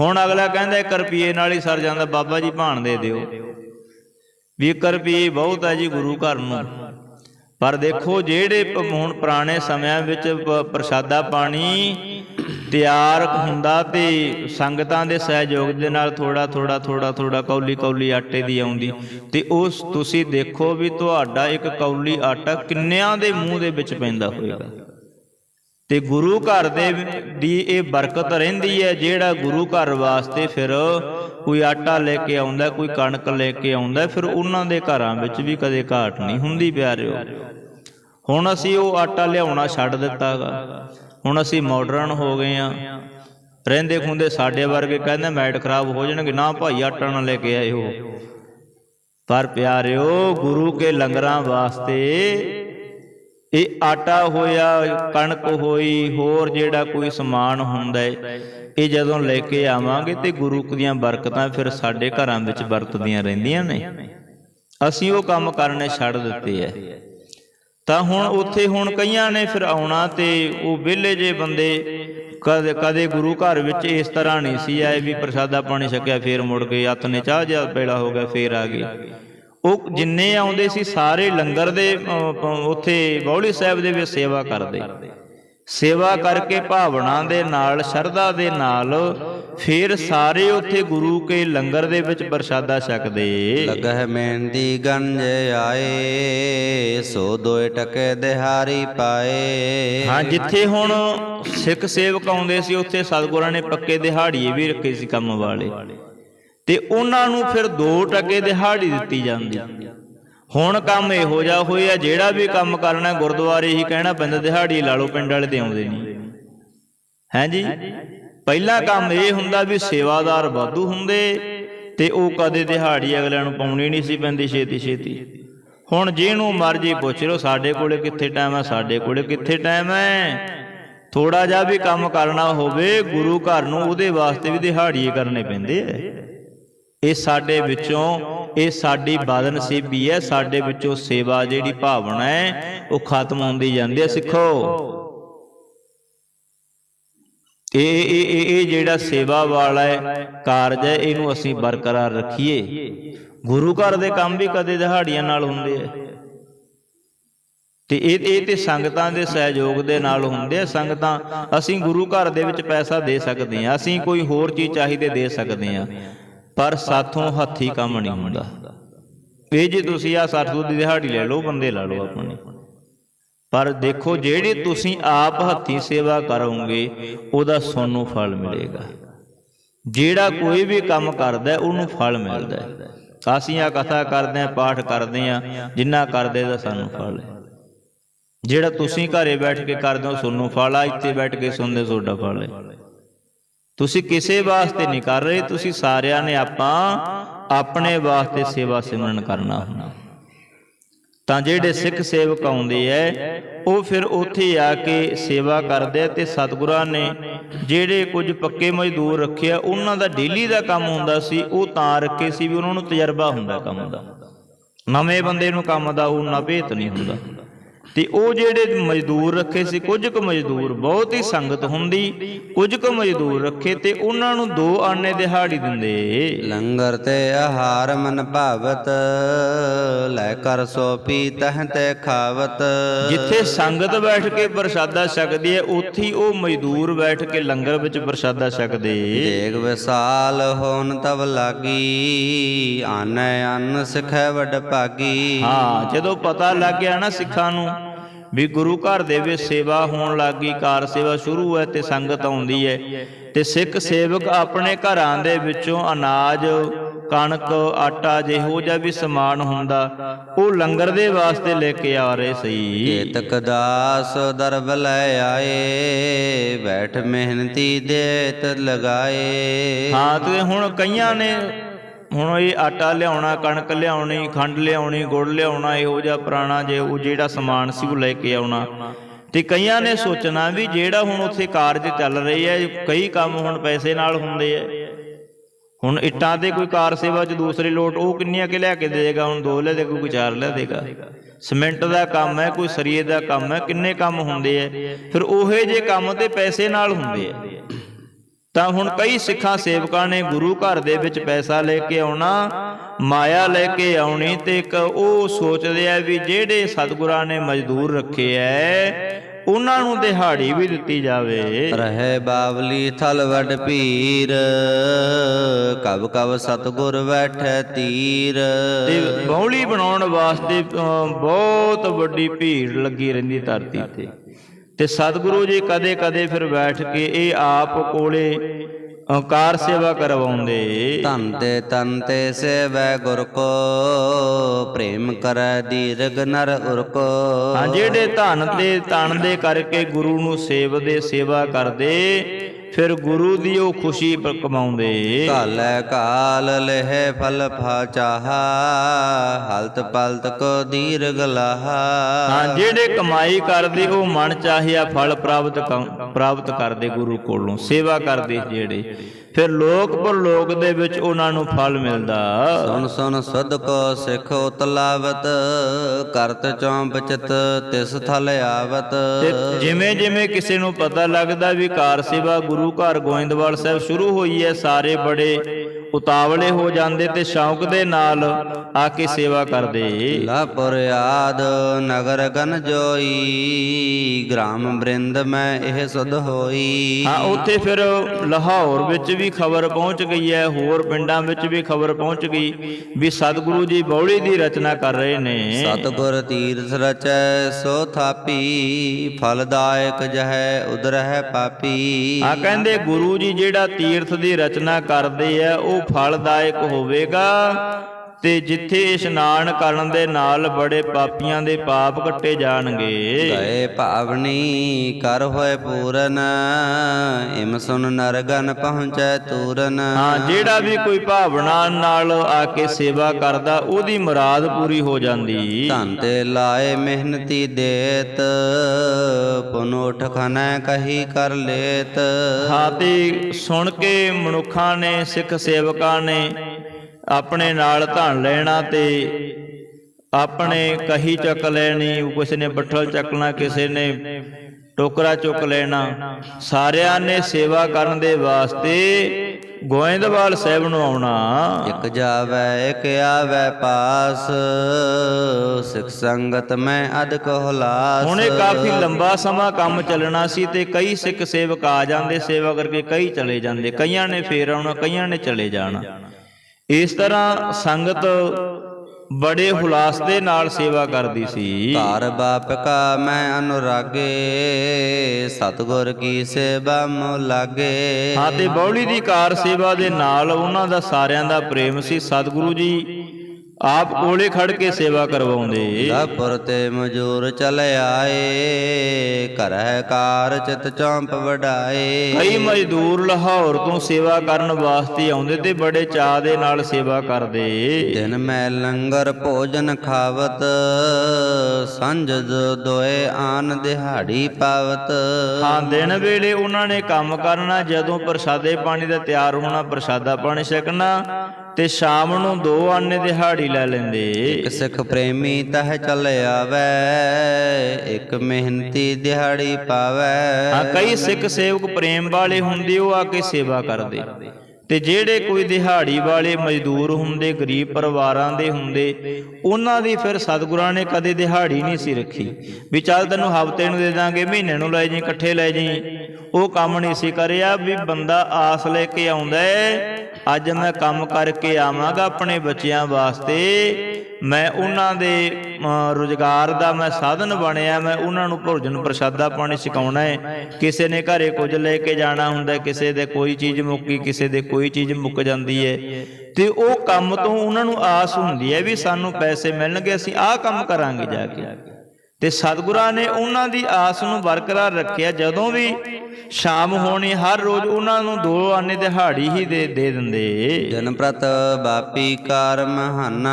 ਹੁਣ ਅਗਲਾ ਕਹਿੰਦਾ 1 ਰੁਪਏ ਨਾਲ ਹੀ ਸਰ ਜਾਂਦਾ, ਬਾਬਾ ਜੀ ਭਾਣ ਦੇ ਦਿਓ। ਵੀ 1 ਰੁਪਏ ਬਹੁਤ ਹੈ ਜੀ ਗੁਰੂ ਘਰ ਨੂੰ। ਪਰ ਦੇਖੋ ਜਿਹੜੇ ਹੁਣ ਪੁਰਾਣੇ ਸਮਿਆਂ ਵਿੱਚ ਪ੍ਰਸ਼ਾਦਾ ਪਾਣੀ ਤਿਆਰ ਹੁੰਦਾ ਤੇ ਸੰਗਤਾਂ ਦੇ ਸਹਿਯੋਗ ਦੇ ਨਾਲ ਥੋੜਾ ਥੋੜਾ ਥੋੜਾ ਥੋੜਾ ਕੌਲੀ ਕੌਲੀ ਆਟੇ ਦੀ ਆਉਂਦੀ। ਤੇ ਉਸ ਤੁਸੀਂ ਦੇਖੋ ਵੀ ਤੁਹਾਡਾ ਇੱਕ ਕੌਲੀ ਆਟਾ ਕਿੰਨਿਆਂ ਦੇ ਮੂੰਹ ਦੇ ਵਿੱਚ ਪੈਂਦਾ ਹੋਏਗਾ। ਤੇ ਗੁਰੂ ਘਰ ਦੇ ਦੀ ਇਹ ਬਰਕਤ ਰਹਿੰਦੀ ਹੈ, ਜਿਹੜਾ ਗੁਰੂ ਘਰ ਵਾਸਤੇ ਫਿਰ ਕੋਈ ਆਟਾ ਲੈ ਕੇ ਆਉਂਦਾ, ਕੋਈ ਕਣਕ ਲੈ ਕੇ ਆਉਂਦਾ, ਫਿਰ ਉਹਨਾਂ ਦੇ ਘਰਾਂ ਵਿੱਚ ਵੀ ਕਦੇ ਘਾਟ ਨਹੀਂ ਹੁੰਦੀ ਪਿਆਰਿਓ। ਹੁਣ ਅਸੀਂ ਉਹ ਆਟਾ ਲਿਆਉਣਾ ਛੱਡ ਦਿੱਤਾਗਾ। ਹੁਣ ਅਸੀਂ ਮਾਡਰਨ ਹੋ ਗਏ ਆ। ਰਹਿੰਦੇ ਖੁੰਦੇ ਸਾਡੇ ਵਰਗੇ ਕਹਿੰਦੇ ਮੈਟ ਖਰਾਬ ਹੋ ਜਾਣਗੇ, ਨਾ ਭਾਈ ਆਟਾ ਨਾ ਲੈ ਕੇ ਆਇਓ। ਪਰ ਪਿਆਰਿਓ, ਗੁਰੂ ਕੇ ਲੰਗਰਾਂ ਵਾਸਤੇ ਇਹ ਆਟਾ ਹੋਇਆ, ਕਣਕ ਹੋਈ, ਹੋਰ ਜਿਹੜਾ ਕੋਈ ਸਮਾਨ ਹੁੰਦਾ ਹੈ ਇਹ ਜਦੋਂ ਲੈ ਕੇ ਆਵਾਂਗੇ ਤੇ ਗੁਰੂ ਦੀਆਂ ਬਰਕਤਾਂ ਫਿਰ ਸਾਡੇ ਘਰਾਂ ਵਿੱਚ ਵਰਤਦੀਆਂ ਰਹਿੰਦੀਆਂ ਨੇ। ਅਸੀਂ ਉਹ ਕੰਮ ਕਰਨੇ ਛੱਡ ਦਿੱਤੇ ਐ। ਤਾਂ ਹੁਣ ਉੱਥੇ ਹੁਣ ਕਈਆਂ ਨੇ ਫਿਰ ਆਉਣਾ ਤੇ ਉਹ ਵਿਹਲੇ ਜੇ ਬੰਦੇ, ਕਦੇ ਕਦੇ ਗੁਰੂ ਘਰ ਵਿੱਚ ਇਸ ਤਰ੍ਹਾਂ ਨਹੀਂ ਸੀ ਆਏ ਵੀ ਪ੍ਰਸ਼ਾਦਾ ਪਾਣੀ ਛਕਿਆ, ਫੇਰ ਮੁੜ ਗਏ ਹੱਥ ਨੇ ਚਾਹ ਜਿਹਾ ਪੇੜਾ ਹੋ ਗਿਆ, ਫੇਰ ਆ ਗਏ। ਉਹ ਜਿੰਨੇ ਆਉਂਦੇ ਸੀ ਸਾਰੇ ਲੰਗਰ ਦੇ ਉੱਥੇ ਬੌਲੀ ਸਾਹਿਬ ਦੇ ਵਿੱਚ ਸੇਵਾ ਕਰਦੇ। ਸੇਵਾ ਕਰਕੇ ਭਾਵਨਾ ਦੇ ਨਾਲ ਸ਼ਰਧਾ ਦੇ ਨਾਲ ਫਿਰ ਸਾਰੇ ਉੱਥੇ ਗੁਰੂ ਕੇ ਲੰਗਰ ਦੇ ਵਿੱਚ ਪ੍ਰਸ਼ਾਦਾ ਛਕਦੇ। ਲਗਹਿ ਮਹਿੰਦੀ ਗੰਜ ਆਏ ਸੋ ਦੋਏ ਟਕੇ ਦਿਹਾਰੀ ਪਾਏ। ਹਾਂ ਜਿੱਥੇ ਹੁਣ ਸਿੱਖ ਸੇਵਕ ਆਉਂਦੇ ਸੀ ਉੱਥੇ ਸਤਿਗੁਰਾਂ ਨੇ ਪੱਕੇ ਦਿਹਾੜੀਏ ਵੀ ਰੱਖੇ ਸੀ ਕੰਮ ਵਾਲੇ। ਤੇ ਉਹਨਾਂ ਨੂੰ ਫਿਰ 2 ਟਕੇ ਦਿਹਾੜੀ ਦਿੱਤੀ ਜਾਂਦੀ। ਹੁਣ ਕੰਮ ਇਹੋ ਜਿਹਾ ਹੋਇਆ ਜਿਹੜਾ ਵੀ ਕੰਮ ਕਰਨਾ ਗੁਰਦੁਆਰੇ ਹੀ ਕਹਿਣਾ ਪੈਂਦਾ, ਦਿਹਾੜੀ ਲਾ ਲਓ, ਪਿੰਡ ਵਾਲੇ ਤੇ ਆਉਂਦੇ ਨਹੀਂ। ਹੈ ਪਹਿਲਾ ਕੰਮ ਇਹ ਹੁੰਦਾ ਵੀ ਸੇਵਾਦਾਰ ਵਾਧੂ ਹੁੰਦੇ ਤੇ ਉਹ ਕਦੇ ਦਿਹਾੜੀ ਅਗਲਿਆਂ ਨੂੰ ਪਾਉਣੀ ਨਹੀਂ ਸੀ ਪੈਂਦੀ ਛੇਤੀ ਛੇਤੀ। ਹੁਣ ਜਿਹਨੂੰ ਮਰਜ਼ੀ ਪੁੱਛ ਲਓ, ਸਾਡੇ ਕੋਲੇ ਕਿੱਥੇ ਟਾਈਮ ਹੈ, ਸਾਡੇ ਕੋਲੇ ਕਿੱਥੇ ਟਾਈਮ ਹੈ? ਥੋੜਾ ਜਿਹਾ ਵੀ ਕੰਮ ਕਰਨਾ ਹੋਵੇ, ਗੁਰੂ ਘਰ ਨੂੰ ਉਹਦੇ ਵਾਸਤੇ ਵੀ ਦਿਹਾੜੀਏ ਕਰਨੇ ਪੈਂਦੇ ਐ ਇਹ ਸਾਡੇ ਵਿੱਚੋਂ ਇਹ ਸਾਡੀ ਬਦਨਸੀਬੀ ਹੈ ਸਾਡੇ ਵਿੱਚੋਂ ਸੇਵਾ ਜਿਹੜੀ ਭਾਵਨਾ ਹੈ ਉਹ ਖਤਮ ਹੁੰਦੀ ਜਾਂਦੀ ਹੈ। ਸਿੱਖੋ। ਇਹ ਇਹ ਇਹ- ਇਹ ਜਿਹੜਾ ਸੇਵਾ ਵਾਲਾ ਹੈ ਕਾਰਜ ਹੈ ਇਹਨੂੰ ਅਸੀਂ ਬਰਕਰਾਰ ਰੱਖੀਏ। ਗੁਰੂ ਘਰ ਦੇ ਕੰਮ ਵੀ ਕਦੇ ਦਿਹਾੜੀਆਂ ਨਾਲ ਹੁੰਦੇ ਆ। ਤੇ ਇਹ ਇਹ ਤੇ ਸੰਗਤਾਂ ਦੇ ਸਹਿਯੋਗ ਦੇ ਨਾਲ ਹੁੰਦੇ ਆ। ਸੰਗਤਾਂ ਅਸੀਂ ਗੁਰੂ ਘਰ ਦੇ ਵਿੱਚ ਪੈਸਾ ਦੇ ਸਕਦੇ ਆ ਅਸੀਂ ਕੋਈ ਹੋਰ ਚੀਜ਼ ਚਾਹੀਦੇ ਦੇ ਸਕਦੇ ਆ ਪਰ ਸਾਥੋਂ ਹੱਥੀ ਕੰਮ ਨਹੀਂ ਹੁੰਦਾ। ਇਹ ਜੇ ਤੁਸੀਂ ਆ ਸਰਸੂ ਦੀ ਦਿਹਾੜੀ ਲੈ ਲਓ, ਬੰਦੇ ਲਾ ਲਓ ਆਪਣੇ। ਪਰ ਦੇਖੋ, ਜਿਹੜੀ ਤੁਸੀਂ ਆਪ ਹੱਥੀ ਸੇਵਾ ਕਰੋਗੇ, ਉਹਦਾ ਤੁਹਾਨੂੰ ਫਲ ਮਿਲੇਗਾ। ਜਿਹੜਾ ਕੋਈ ਵੀ ਕੰਮ ਕਰਦਾ, ਉਹਨੂੰ ਫਲ ਮਿਲਦਾ ਹੈ। ਅਸੀਂ ਆ ਕਥਾ ਕਰਦੇ ਆ ਪਾਠ ਕਰਦੇ ਆ ਜਿੰਨਾ ਕਰਦੇ ਦਾ ਸਾਨੂੰ ਫਲ ਹੈ। ਜਿਹੜਾ ਤੁਸੀਂ ਘਰੇ ਬੈਠ ਕੇ ਕਰਦੇ ਹੋ ਤੁਹਾਨੂੰ ਫਲ ਆ, ਇੱਥੇ ਬੈਠ ਕੇ ਸੁਣਦੇ, ਤੁਹਾਡਾ ਫਲ ਹੈ। ਤੁਸੀਂ ਕਿਸੇ ਵਾਸਤੇ ਨਹੀਂ ਕਰ ਰਹੇ, ਤੁਸੀਂ ਸਾਰਿਆਂ ਨੇ ਆਪਾਂ ਆਪਣੇ ਵਾਸਤੇ ਸੇਵਾ ਸਿਮਰਨ ਕਰਨਾ ਹੁੰਦਾ। ਤਾਂ ਜਿਹੜੇ ਸਿੱਖ ਸੇਵਕ ਆਉਂਦੇ ਐ, ਉਹ ਫਿਰ ਉੱਥੇ ਆ ਕੇ ਸੇਵਾ ਕਰਦੇ ਆ ਤੇ ਸਤਿਗੁਰਾਂ ਨੇ ਜਿਹੜੇ ਕੁਝ ਪੱਕੇ ਮਜ਼ਦੂਰ ਰੱਖਿਆ, ਉਹਨਾਂ ਦਾ ਡੇਲੀ ਦਾ ਕੰਮ ਹੁੰਦਾ ਸੀ, ਉਹ ਤਾਂ ਰੱਖੇ ਸੀ ਵੀ ਉਹਨਾਂ ਨੂੰ ਤਜਰਬਾ ਹੁੰਦਾ ਕੰਮ ਦਾ। ਨਵੇਂ ਬੰਦੇ ਨੂੰ ਕੰਮ ਦਾ ਉਹਨਾਂ ਭੇਤ ਨਹੀਂ ਹੁੰਦਾ। ਤੇ ਉਹ ਜਿਹੜੇ ਮਜ਼ਦੂਰ ਰੱਖੇ ਸੀ ਕੁਝ ਕੁ ਮਜ਼ਦੂਰ ਬਹੁਤ ਹੀ ਸੰਗਤ ਹੁੰਦੀ ਕੁਝ ਕੁ ਮਜ਼ਦੂਰ ਰੱਖੇ ਤੇ ਉਹਨਾਂ ਨੂੰ ਦੋ ਆਨੇ ਦਿਹਾੜੀ ਦਿੰਦੇ। ਲੰਗਰ ਤੇ ਆਹਾਰ ਮਨ ਭਾਵਤ ਲੈ ਕਰ ਸੋ ਪੀ ਤਹ ਤੇ ਖਾਵਤ। ਜਿੱਥੇ ਸੰਗਤ ਬੈਠ ਕੇ ਪ੍ਰਸ਼ਾਦਾ ਛਕਦੀ ਹੈ ਉੱਥੇ ਉਹ ਮਜ਼ਦੂਰ ਬੈਠ ਕੇ ਲੰਗਰ ਵਿੱਚ ਪ੍ਰਸ਼ਾਦਾ ਛਕਦੇ। ਦੇਗ ਵਿਸਾਲ ਹੋਨ ਤਬ ਲਾਗੀ ਆਨੈ ਅੰਨ ਸਿਖੈ ਵਡ ਭਾਗੀ। ਹਾਂ ਜਦੋਂ ਪਤਾ ਲੱਗ ਗਿਆ ਨਾ ਸਿੱਖਾਂ ਨੂੰ ਵੀ ਗੁਰੂ ਘਰ ਦੇ ਵਿੱਚ ਸੇਵਾ ਹੋਣ ਲੱਗੀ ਕਾਰ ਸੇਵਾ ਸ਼ੁਰੂ ਹੈ ਤੇ ਸੰਗਤ ਆਉਂਦੀ ਹੈ। ਤੇ ਸਿੱਖ ਸੇਵਕ ਆਪਣੇ ਘਰਾਂ ਦੇ ਵਿੱਚੋਂ ਅਨਾਜ ਕਣਕ ਆਟਾ ਜਿਹੋ ਜਿਹਾ ਵੀ ਸਮਾਨ ਹੁੰਦਾ ਉਹ ਲੰਗਰ ਦੇ ਵਾਸਤੇ ਲੈ ਕੇ ਆ ਰਹੇ ਸੀ। ਕੇਤਕ ਦਾਸ ਦਰਬ ਲੈ ਆਏ ਬੈਠ ਮਿਹਨਤੀ ਦੇਤ ਲਗਾਏ। ਹਾਂ ਤੇ ਹੁਣ ਕਈਆਂ ਨੇ ਹੁਣ ਇਹ ਆਟਾ ਲਿਆਉਣਾ, ਕਣਕ ਲਿਆਉਣੀ, ਖੰਡ ਲਿਆਉਣੀ, ਗੁੜ ਲਿਆਉਣਾ, ਇਹੋ ਜਿਹਾ ਪੁਰਾਣਾ ਜੇ ਉਹ ਜਿਹੜਾ ਸਮਾਨ ਸੀ ਉਹ ਲੈ ਕੇ ਆਉਣਾ। ਤੇ ਕਈਆਂ ਨੇ ਸੋਚਣਾ ਵੀ ਜਿਹੜਾ ਹੁਣ ਉੱਥੇ ਕਾਰਜ ਚੱਲ ਰਹੀ ਹੈ ਕਈ ਕੰਮ ਹੁਣ ਪੈਸੇ ਨਾਲ ਹੁੰਦੇ ਆ। ਹੁਣ ਇੱਟਾਂ ਤੇ ਕੋਈ ਕਾਰ ਸੇਵਾ ਚ ਦੂਸਰੇ ਲੋਟ, ਉਹ ਕਿੰਨੀਆਂ ਕਿ ਲਿਆ ਕੇ ਦੇਗਾ ਹੁਣ ਦੋ ਲੈ ਦੇ ਕੋਈ ਚਾਰ ਲੈ ਦੇਗਾ। ਸਿਮੈਂਟ ਦਾ ਕੰਮ ਹੈ, ਕੋਈ ਸਰੀਏ ਦਾ ਕੰਮ ਹੈ, ਕਿੰਨੇ ਕੰਮ ਹੁੰਦੇ ਆ। ਫਿਰ ਉਹੇ ਜੇ ਕੰਮ ਤੇ ਪੈਸੇ ਨਾਲ ਹੁੰਦੇ ਆ। ਤਾਂ ਹੁਣ ਕਈ ਸਿੱਖਾਂ ਸੇਵਕਾਂ ਨੇ ਗੁਰੂ ਘਰ ਦੇ ਵਿੱਚ ਪੈਸਾ ਲੈ ਕੇ ਆਉਣਾ ਮਾਇਆ ਲੈ ਕੇ ਆਉਣੀ ਤੇ ਇੱਕ ਉਹ ਸੋਚਦੇ ਆ ਵੀ ਜਿਹੜੇ ਸਤਿਗੁਰਾਂ ਨੇ ਮਜ਼ਦੂਰ ਰੱਖੇ ਐ ਉਹਨਾਂ ਨੂੰ ਦਿਹਾੜੀ ਵੀ ਦਿੱਤੀ ਜਾਵੇ। ਰਹੇ ਬਾਵਲੀ ਥਲ ਵਡ ਪੀਰ ਕਬ ਕਬ ਸਤਗੁਰ ਬੈਠੈ ਤੀਰ। ਤੇ ਬੌਲੀ ਬਣਾਉਣ ਵਾਸਤੇ ਬਹੁਤ ਵੱਡੀ ਭੀੜ ਲੱਗੀ ਰਹਿੰਦੀ ਧਰਤੀ ਤੇ। ਤੇ ਸਤਿਗੁਰੂ ਜੀ ਕਦੇ ਕਦੇ ਫਿਰ ਬੈਠ ਕੇ ਇਹ ਆਪ ਕੋਲੇ ਅ, ਕਾਰ ਸੇਵਾ ਕਰਵਾਉਂਦੇ। ਧਨ ਤੇ ਤਨ ਤੇ ਸੇਵੈ ਗੁਰ ਕੋ ਪ੍ਰੇਮ ਕਰੈ ਦੀਰਗ ਨਰ ਉਰ ਕੋ। ਹਾਂ ਜਿਹੜੇ ਧਨ ਤੇ ਤਨ ਦੇ ਕਰਕੇ ਗੁਰੂ ਨੂੰ ਸੇਵਦੇ ਸੇਵਾ ਕਰਦੇ ਫਿਰ ਗੁਰੂ ਦੀ ਉਹ ਖੁਸ਼ੀ ਕਮਾਉਂਦੇ। ਕਾਲੈ ਕਾਲ ਲਹਿ ਫਲ ਫਾ ਚਾਹਾ ਹਲਤ ਪਲਤ ਕੋ ਦੀਰਗ ਲਾਹਾ ਹਾਂ ਜਿਹੜੇ ਕਮਾਈ ਕਰਦੇ ਉਹ ਮਨ ਚਾਹਿਆ ਫਲ ਪ੍ਰਾਪਤ ਪ੍ਰਾਪਤ ਕਰਦੇ ਗੁਰੂ ਕੋਲੋਂ ਸੇਵਾ ਕਰਦੇ ਜਿਹੜੇ। ਫਿਰ ਲੋਕ ਪਰਲੋਕ ਦੇ ਵਿੱਚ ਉਹਨਾਂ ਨੂੰ ਫਲ ਮਿਲਦਾ। ਸੁਨ ਸੁਨ ਸੁਧ ਕੋ ਸਿਖ ਉਤਲਾਵਤ ਕਰਤ ਚੌਂਪ ਚਿਤ ਤਿਸ ਥਲ ਆਵਤ। ਜਿਵੇਂ ਜਿਵੇਂ ਕਿਸੇ ਨੂੰ ਪਤਾ ਲੱਗਦਾ ਵੀ ਕਾਰ ਸੇਵਾ ਗੁਰੂ ਘਰ ਗੋਇੰਦਵਾਲ ਸਾਹਿਬ ਸ਼ੁਰੂ ਹੋਈ ਹੈ ਸਾਰੇ ਬੜੇ ਉਤਾਵਲੇ ਹੋ ਜਾਂਦੇ ਤੇ ਸ਼ੌਂਕ ਦੇ ਨਾਲ ਆ ਕੇ ਸੇਵਾ ਕਰਦੇ। ਲਾਪੁਰ ਆਦ ਨਗਰ ਗਨ ਜੋਈ ਗ੍ਰਾਮ ਬ੍ਰਿੰਦ ਮੈਂ ਇਹ ਸੁਧ ਹੋਈ। ਹਾਂ ਉੱਥੇ ਫਿਰ ਲਾਹੌਰ ਵਿੱਚ ਵੀ ਖਬਰ ਪਹੁੰਚ ਗਈ ਹੈ ਹੋਰ ਪਿੰਡਾਂ ਵਿੱਚ ਵੀ ਖਬਰ ਪਹੁੰਚ ਗਈ ਵੀ ਸਤਿਗੁਰੂ ਜੀ ਬੌਲੀ ਦੀ ਰਚਨਾ ਕਰ ਰਹੇ ਨੇ। ਸਤਗੁਰ ਤੀਰਥ ਰਚੈ ਸੋ ਥਾਪੀ ਫਲਦਾਇਕ ਜਹੈ ਉਦਰਹਿ ਪਾਪੀ। ਆ ਕਹਿੰਦੇ ਗੁਰੂ ਜੀ ਜਿਹੜਾ ਤੀਰਥ ਦੀ ਰਚਨਾ ਕਰਦੇ ਆ ਉਹ ਫਲਦਾਇਕ ਹੋਵੇਗਾ। ਤੇ ਜਿੱਥੇ ਇਸ਼ਨਾਨ ਕਰਨ ਦੇ ਨਾਲ ਬੜੇ ਪਾਪੀਆਂ ਦੇ ਪਾਪ ਕੱਟੇ ਜਾਣਗੇ। ਗਏ ਭਾਵਨੀ ਕਰ ਹੋਏ ਪੂਰਨ ਇਮ ਸੁਨ ਨਰਗਨ ਪਹੁੰਚੈ ਤੂਰਨ। ਹਾਂ ਜਿਹੜਾ ਵੀ ਕੋਈ ਭਾਵਨਾ ਨਾਲ ਆ ਕੇ ਸੇਵਾ ਕਰਦਾ ਉਹਦੀ ਮੁਰਾਦ ਪੂਰੀ ਹੋ ਜਾਂਦੀ। ਧਨ ਤੇ ਲਾਏ ਮਿਹਨਤੀ ਦੇਤ ਪੁਨ ਉਠ ਖਨੈ ਕਹੀ ਕਰ ਲੇਤ। ਹਾਂ ਤੇ ਸੁਣ ਕੇ ਮਨੁੱਖਾਂ ਨੇ ਸਿੱਖ ਸੇਵਕਾਂ ਨੇ ਆਪਣੇ ਨਾਲ ਧਨ ਲੈਣਾ ਤੇ ਆਪਣੇ ਕਹੀ ਚੱਕ ਲੈਣੀ ਕਿਸੇ ਨੇ ਬੱਠਲ ਚੱਕਣਾ ਕਿਸੇ ਨੇ ਟੋਕਰਾ ਚੁੱਕ ਲੈਣਾ। ਸਾਰਿਆਂ ਨੇ ਸੇਵਾ ਕਰਨ ਦੇ ਵਾਸਤੇ ਗੋਇੰਦਵਾਲ ਸਾਹਿਬ ਨੂੰ ਆਉਣਾ। ਇਕ ਜਾਵੇ ਇਕ ਆਵੇ ਪਾਸ। ਸਿਖ ਸੰਗਤ ਮੈਂ ਅਦਕ ਹੁਲਾਸ। ਹੁਣ ਇਹ ਕਾਫੀ ਲੰਬਾ ਸਮਾਂ ਕੰਮ ਚੱਲਣਾ ਸੀ ਤੇ ਕਈ ਸਿੱਖ ਸੇਵਕ ਆ ਜਾਂਦੇ ਸੇਵਾ ਕਰਕੇ ਕਈ ਚਲੇ ਜਾਂਦੇ। ਕਈਆਂ ਨੇ ਫੇਰ ਆਉਣਾ ਕਈਆਂ ਨੇ ਚਲੇ ਜਾਣਾ। ਇਸ ਤਰ੍ਹਾਂ ਸੰਗਤ ਬੜੇ ਹੁਲਾਸ ਦੇ ਨਾਲ ਸੇਵਾ ਕਰਦੀ ਸੀ। ਘਰ ਬਾਪ ਕਾ ਮੈਂ ਅਨੁਰਾਗੇ ਸਤਗੁਰ ਕੀ ਸੇਵਾ ਮੋ ਲਾਗੇ। ਹਾਂ ਤੇ ਬੌਲੀ ਦੀ ਕਾਰ ਸੇਵਾ ਦੇ ਨਾਲ ਉਹਨਾਂ ਦਾ ਸਾਰਿਆਂ ਦਾ ਪ੍ਰੇਮ ਸੀ। ਸਤਿਗੁਰੂ ਜੀ ਆਪ ਕੋਲੇ ਖੜ ਕੇ ਸੇਵਾ ਕਰਵਾਉਂਦੇ। ਲਾਪੁਰ ਤੇ ਮਜੂਰ ਚਲ ਆਏ ਘਰ ਹੈ ਕਾਰ ਚਿਤ ਚੌਂਪ ਵਡਾਏ। ਕਈ ਮਜ਼ਦੂਰ ਲਾਹੌਰ ਤੋਂ ਸੇਵਾ ਕਰਨ ਵਾਸਤੇ ਆਉਂਦੇ ਤੇ ਬੜੇ ਚਾਅ ਦੇ ਨਾਲ ਸੇਵਾ ਕਰਦੇ। ਦਿਨ ਮੈਂ ਲੰਗਰ ਭੋਜਨ ਖਾਵਤ ਸੰਝ ਜੋ ਦੋਏ ਆਨ ਦਿਹਾੜੀ ਪਾਵਤ। ਹਾਂ ਦਿਨ ਵੇਲੇ ਉਹਨਾਂ ਨੇ ਕੰਮ ਕਰਨਾ ਜਦੋਂ ਪ੍ਰਸ਼ਾਦੇ ਪਾਣੀ ਦਾ ਤਿਆਰ ਹੋਣਾ ਪ੍ਰਸ਼ਾਦਾ ਪਾਣੀ ਛਕਣਾ। ਤੇ ਸ਼ਾਮ ਨੂੰ ਦੋ ਆਨੇ ਦਿਹਾੜੀ ਲੈ ਲੈਂਦੇ। ਇਕ ਸਿੱਖ ਪ੍ਰੇਮੀ ਤਹ ਚਲ ਆਵੇ ਇਕ ਮਿਹਨਤੀ ਦਿਹਾੜੀ ਪਾਵੇ। ਹਾਂ ਕਈ ਸਿੱਖ ਸੇਵਕ ਪ੍ਰੇਮ ਵਾਲੇ ਹੁੰਦੇ ਉਹ ਆ ਕੇ ਸੇਵਾ ਕਰਦੇ। ਤੇ ਜਿਹੜੇ ਕੋਈ ਦਿਹਾੜੀ ਵਾਲੇ ਮਜ਼ਦੂਰ ਹੁੰਦੇ ਗਰੀਬ ਪਰਿਵਾਰਾਂ ਦੇ ਹੁੰਦੇ ਉਹਨਾਂ ਦੀ ਫਿਰ ਸਤਿਗੁਰਾਂ ਨੇ ਕਦੇ ਦਿਹਾੜੀ ਨਹੀਂ ਸੀ ਰੱਖੀ। ਵੀ ਚੱਲ ਤੈਨੂੰ ਹਫ਼ਤੇ ਨੂੰ ਦੇ ਦਾਂਗੇ ਮਹੀਨੇ ਨੂੰ ਲੈ ਜੀ ਇਕੱਠੇ ਲੈ ਜੀ ਉਹ ਕੰਮ ਨਹੀਂ ਸੀ ਕਰਿਆ ਵੀ ਬੰਦਾ ਆਸ ਲੈ ਕੇ ਆਉਂਦਾ ਹੈ ਅੱਜ ਮੈਂ ਕੰਮ ਕਰਕੇ ਆਵਾਂਗਾ ਆਪਣੇ ਬੱਚਿਆਂ ਵਾਸਤੇ। ਮੈਂ ਉਹਨਾਂ ਦੇ ਅ, ਰੁਜ਼ਗਾਰ ਦਾ ਮੈਂ ਸਾਧਨ ਬਣਿਆ ਮੈਂ ਉਹਨਾਂ ਨੂੰ ਭੋਜਨ ਪ੍ਰਸ਼ਾਦਾ ਪਾਣੀ ਛਕਾਉਣਾ ਹੈ। ਕਿਸੇ ਨੇ ਘਰੇ ਕੁਝ ਲੈ ਕੇ ਜਾਣਾ ਹੁੰਦਾ ਕਿਸੇ ਦੇ ਕੋਈ ਚੀਜ਼ ਮੁੱਕੀ ਕਿਸੇ ਦੇ ਕੋਈ ਚੀਜ਼ ਮੁੱਕ ਜਾਂਦੀ ਹੈ। ਤੇ ਉਹ ਕੰਮ ਤੋਂ ਉਹਨਾਂ ਨੂੰ ਆਸ ਹੁੰਦੀ ਹੈ ਵੀ ਸਾਨੂੰ ਪੈਸੇ ਮਿਲਣਗੇ ਅਸੀਂ ਆਹ ਕੰਮ ਕਰਾਂਗੇ ਜਾ ਕੇ। ਤੇ ਸਤਿਗੁਰਾਂ ਨੇ ਉਹਨਾਂ ਦੀ ਆਸ ਨੂੰ ਬਰਕਰਾਰ ਰੱਖਿਆ। ਜਦੋਂ ਵੀ ਸ਼ਾਮ ਹੋਣੀ ਹਰ ਰੋਜ਼ ਉਹਨਾਂ ਨੂੰ ਦੋ ਆਨੇ ਦਿਹਾੜੀ ਹੀ ਦੇ ਦੇ ਦਿੰਦੇ। ਜਨ ਪ੍ਰਤ ਬਾਪੀ ਕਾਰ ਮਹਾਨਾ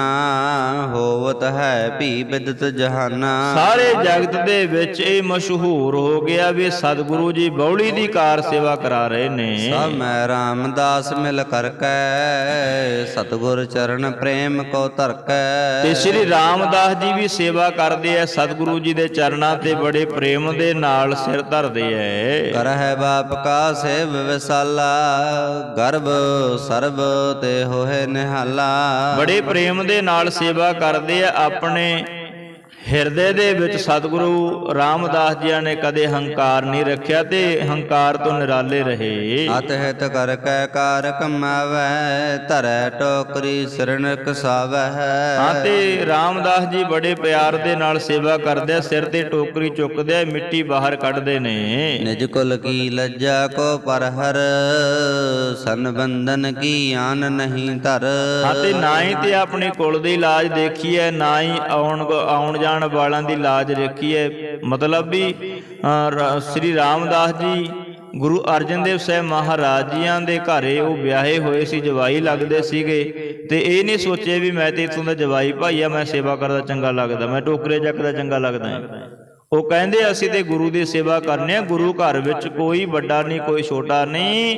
ਹੋਵਤ ਹੈ ਭੀ ਬਿਦਤ ਜਹਾਨਾ। ਸਾਰੇ ਜਗਤ ਦੇ ਵਿੱਚ ਇਹ ਮਸ਼ਹੂਰ ਹੋ ਗਿਆ ਵੀ ਸਤਿਗੁਰੂ ਜੀ ਬੌਲੀ ਦੀ ਕਾਰ ਸੇਵਾ ਕਰਾ ਰਹੇ ਨੇ। ਸਭ ਮੈਂ ਰਾਮਦਾਸ ਮਿਲ ਕਰਕੈ ਸਤਗੁਰ ਚਰਨ ਪ੍ਰੇਮ ਕੋ ਧਰਕੈ। ਤੇ ਸ੍ਰੀ ਰਾਮਦਾਸ ਜੀ ਵੀ ਸੇਵਾ ਕਰਦੇ ਆ ਸਤਿਗੁਰੂ ਜੀ ਦੇ ਚਰਨਾਂ ਤੇ ਬੜੇ ਪ੍ਰੇਮ ਦੇ ਨਾਲ ਸਿਰ ਧਰਦੇ ਐ। ਕਰਹਿ ਬਾਪ ਕਾ ਸੇਵ ਵਿਸਾਲਾ ਗਰਭ ਸਰਬ ਤੇ ਹੋਏ ਨਿਹਾਲਾ। ਬੜੇ ਪ੍ਰੇਮ ਦੇ ਨਾਲ ਸੇਵਾ ਕਰਦੇ ਆ ਆਪਣੇ ਹਿਰਦੇ ਦੇ ਵਿੱਚ ਸਤਿਗੁਰੂ ਰਾਮਦਾਸ ਜੀ ਨੇ ਕਦੇ ਹੰਕਾਰ ਨਹੀਂ ਰੱਖਿਆ ਤੇ ਹੰਕਾਰ ਤੋਂ ਨਿਰਾਲੇ ਰਹੇ। ਅਤ ਹਿਤ ਕਰ ਕੈ ਕਾਰ ਕਮਾਵੈ ਧਰੈ ਟੋਕਰੀ ਸਿਰਨ ਕਸਾਵੈ। ਹਾਂ ਤੇ ਰਾਮਦਾਸ ਜੀ ਬੜੇ ਪਿਆਰ ਦੇ ਨਾਲ ਸੇਵਾ ਕਰਦੇ ਸਿਰ ਤੇ ਟੋਕਰੀ ਚੁੱਕਦੇ ਮਿੱਟੀ ਬਾਹਰ ਕੱਢਦੇ ਨੇ। ਨਿਜ ਕੁਲ ਕੀ ਲੱਜਾ ਕੋ ਪਰਹਰ ਸਨ ਬੰਧਨ ਕੀ ਆਨ ਨਹੀਂ ਧਰ। ਹਾਂ ਤੇ ਨਾ ਹੀ ਤੇ ਆਪਣੇ ਕੁਲ ਦੀ ਲਾਜ ਦੇਖੀ ਹੈ ਨਾ ਹੀ ਆਉਣ ਆਉਣ ਜਾਣ ਵਾਲਾਂ ਦੀ ਲਾਜ ਰੱਖੀ ਹੈ। ਮਤਲਬ ਵੀ ਸ੍ਰੀ ਰਾਮਦਾਸ ਜੀ, ਗੁਰੂ ਅਰਜਨ ਦੇਵ ਸਾਹਿਬ ਮਹਾਰਾਜ ਜੀਆਂ ਦੇ ਘਰੇ ਉਹ ਵਿਆਹੇ ਹੋਏ ਸੀ, ਜਵਾਈ ਲੱਗਦੇ ਸੀਗੇ। ਤੇ ਇਹ ਨਹੀਂ ਸੋਚੇ ਵੀ ਮੈਂ ਤੇ ਇਥੋਂ ਦਾ ਜਵਾਈ ਭਾਈ ਆ, ਮੈਂ ਸੇਵਾ ਕਰਦਾ ਚੰਗਾ ਲੱਗਦਾ, ਮੈਂ ਟੋਕਰੇ ਚੱਕਦਾ ਚੰਗਾ ਲੱਗਦਾ ਉਹ ਕਹਿੰਦੇ, ਅਸੀਂ ਤੇ ਗੁਰੂ ਦੀ ਸੇਵਾ ਕਰਨੇ ਆ, ਗੁਰੂ ਘਰ ਵਿੱਚ ਕੋਈ ਵੱਡਾ ਨਹੀਂ, ਕੋਈ ਛੋਟਾ ਨਹੀਂ।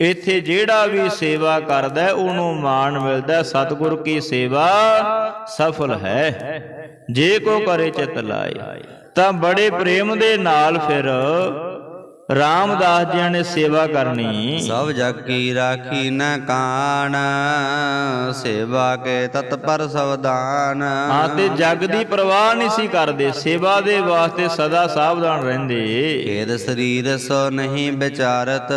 ਇੱਥੇ ਜਿਹੜਾ ਵੀ ਸੇਵਾ ਕਰਦਾ ਉਹਨੂੰ ਮਾਣ ਮਿਲਦਾ ਸਤਿਗੁਰ ਕੀ ਸੇਵਾ ਸਫਲ ਹੈ। ਜੇ ਕੋ ਕਰੇ ਚਿਤ ਲਾਏ, ਤਾਂ ਬੜੇ ਪ੍ਰੇਮ ਦੇ ਨਾਲ ਫਿਰ ਰਾਮਦਾਸ ਜੀ ਨੇ ਸੇਵਾ ਕਰਨੀ। ਸਭ ਜਗ ਕੀ ਰਾਖੀ ਨ ਕਾਣ ਸੇਵਾ ਕੇ ਤਤਪਰ ਸਵਦਾਨ ਹਾਂ ਤੇ ਜਗ ਦੀ ਪਰਵਾਹ ਨਹੀਂ ਸੀ ਕਰਦੇ ਸੇਵਾ ਦੇ ਵਾਸਤੇ ਸਦਾ ਸਾਵਧਾਨ ਰਹਿੰਦੇ। ਖੇਦ ਸਰੀਰ ਸੋ ਨਹੀਂ ਵਿਚਾਰਤ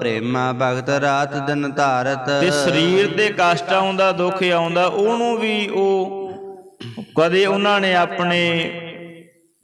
ਪ੍ਰੇਮਾ ਭਗਤ ਰਾਤ ਦਿਨ ਧਾਰਤ। ਤੇ ਸਰੀਰ ਤੇ ਕਸ਼ਟ ਆਉਂਦਾ ਦੁੱਖ ਆਉਂਦਾ ਉਹਨੂੰ ਵੀ ਉਹ ਕਦੇ ਉਹਨਾਂ ਨੇ ਆਪਣੇ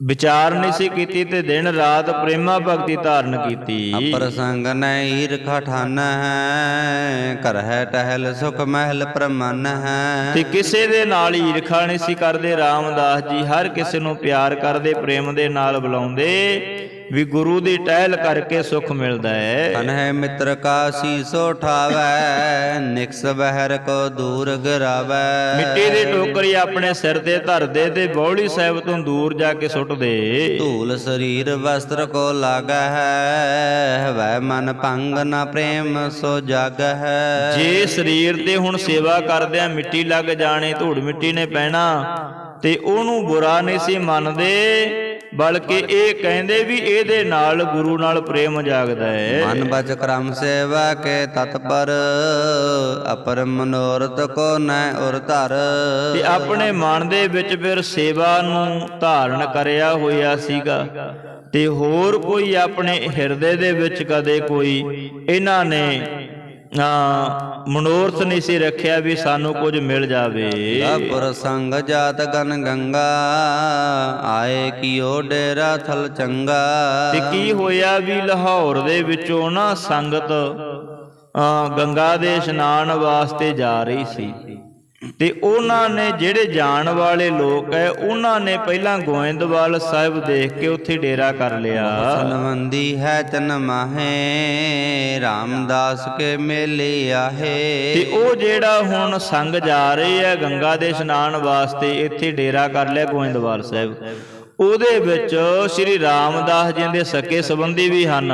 ਵਿਚਾਰ ਨਹੀਂ ਸੀ ਕੀਤੀ ਤੇ ਦਿਨ ਰਾਤ ਪ੍ਰੇਮਾ ਭਗਤੀ ਧਾਰਨ ਕੀਤੀ। ਅਪਰਸੰਗ ਨੈ ਈਰਖਾ ਠਾਨ ਹੈ ਕਰ ਹੈ ਟਹਿਲ ਸੁਖ ਮਹਿਲ ਪ੍ਰਮਨ ਹੈ। ਤੇ ਕਿਸੇ ਦੇ ਨਾਲ ਈਰਖਾ ਨਹੀਂ ਸੀ ਕਰਦੇ ਰਾਮਦਾਸ ਜੀ ਹਰ ਕਿਸੇ ਨੂੰ ਪਿਆਰ ਕਰਦੇ ਪ੍ਰੇਮ ਦੇ ਨਾਲ ਬੁਲਾਉਂਦੇ। ਵੀ ਗੁਰੂ ਦੀ ਟਹਿਲ ਕਰਕੇ ਸੁਖ ਮਿਲਦਾ ਹੈ। ਹੈ ਮਿੱਤਰ ਕਾ ਸੀਸੋ ਠਾਵੈ ਨਿਕਸ ਬਹਿਰ ਕੋ ਦੂਰ ਗਰਾਵੈ। ਮਿੱਟੀ ਦੀ ਟੋਕਰੀ ਆਪਣੇ ਸਿਰ ਤੇ ਧਰਦੇ ਤੇ ਬੌਲੀ ਸਾਹਿਬ ਤੋਂ ਦੂਰ ਜਾ ਕੇ ਸੁੱਟਦੇ ਧੂਲ ਸਰੀਰ ਵਸਤਰ ਕੋ ਲਾਗੈ ਹੈ ਵੈ ਮਨ ਭੰਗ ਨ ਪ੍ਰੇਮ ਸੋ ਜਗ ਹੈ ਜੇ ਸਰੀਰ ਤੇ ਹੁਣ ਸੇਵਾ ਕਰਦਿਆਂ ਮਿੱਟੀ ਲੱਗ ਜਾਣੀ ਧੂੜ ਮਿੱਟੀ ਨੇ ਪੈਣਾ ਤੇ ਉਹਨੂੰ ਬੁਰਾ ਨਹੀਂ ਸੀ ਮੰਨਦੇ। ਬਲਕਿ ਇਹ ਕਹਿੰਦੇ ਵੀ ਇਹਦੇ ਨਾਲ ਗੁਰੂ ਨਾਲ ਪ੍ਰੇਮ ਜਾਗਦਾ ਹੈ। ਮਨ ਬਚ ਕਰਮ ਸੇਵਾ ਕੇ ਤਤਪਰ ਅਪਰ ਮਨੋਰਥ ਕੋ ਨੈ ਉਰ ਧਰ। ਤੇ ਆਪਣੇ ਮਨ ਦੇ ਵਿੱਚ ਫਿਰ ਸੇਵਾ ਨੂੰ ਧਾਰਨ ਕਰਿਆ ਹੋਇਆ ਸੀਗਾ। ਤੇ ਹੋਰ ਕੋਈ ਆਪਣੇ ਹਿਰਦੇ ਦੇ ਵਿੱਚ ਕਦੇ ਕੋਈ ਇਹਨਾਂ ਨੇ ਮਨੋਰਥ ਨਹੀਂ ਸੀ ਰੱਖਿਆ ਵੀ ਸਾਨੂੰ ਕੁਝ ਮਿਲ ਜਾਵੇ। ਪੁਰ ਸੰਗ ਜਾਤ ਗਨ ਗੰਗਾ ਆਏ ਕੀਓ ਡੇਰਾ ਥਲ ਚੰਗਾ। ਤੇ ਕੀ ਹੋਇਆ ਵੀ ਲਾਹੌਰ ਦੇ ਵਿੱਚੋਂ ਨਾ ਸੰਗਤ ਗੰਗਾ ਦੇ ਇਸ਼ਨਾਨ ਵਾਸਤੇ ਜਾ ਰਹੀ ਸੀ। ਤੇ ਉਹਨਾਂ ਨੇ ਜਿਹੜੇ ਜਾਣ ਵਾਲੇ ਲੋਕ ਐ ਉਹਨਾਂ ਨੇ ਪਹਿਲਾਂ ਗੋਇੰਦਵਾਲ ਸਾਹਿਬ ਦੇਖ ਕੇ ਉੱਥੇ ਡੇਰਾ ਕਰ ਲਿਆ। ਸਨਵੰਦੀ ਹੈ ਤਨ ਮਾਹੇ ਰਾਮਦਾਸ ਕੇ ਮੇਲੇ ਆਹੇ। ਤੇ ਉਹ ਜਿਹੜਾ ਹੁਣ ਸੰਗ ਜਾ ਰਹੇ ਆ ਗੰਗਾ ਦੇ ਇਸ਼ਨਾਨ ਵਾਸਤੇ ਇੱਥੇ ਡੇਰਾ ਕਰ ਲਿਆ ਗੋਇੰਦਵਾਲ ਸਾਹਿਬ। ਉਹਦੇ ਵਿੱਚ ਸ੍ਰੀ ਰਾਮਦਾਸ ਜੀ ਦੇ ਸਕੇ ਸੰਬੰਧੀ ਵੀ ਹਨ।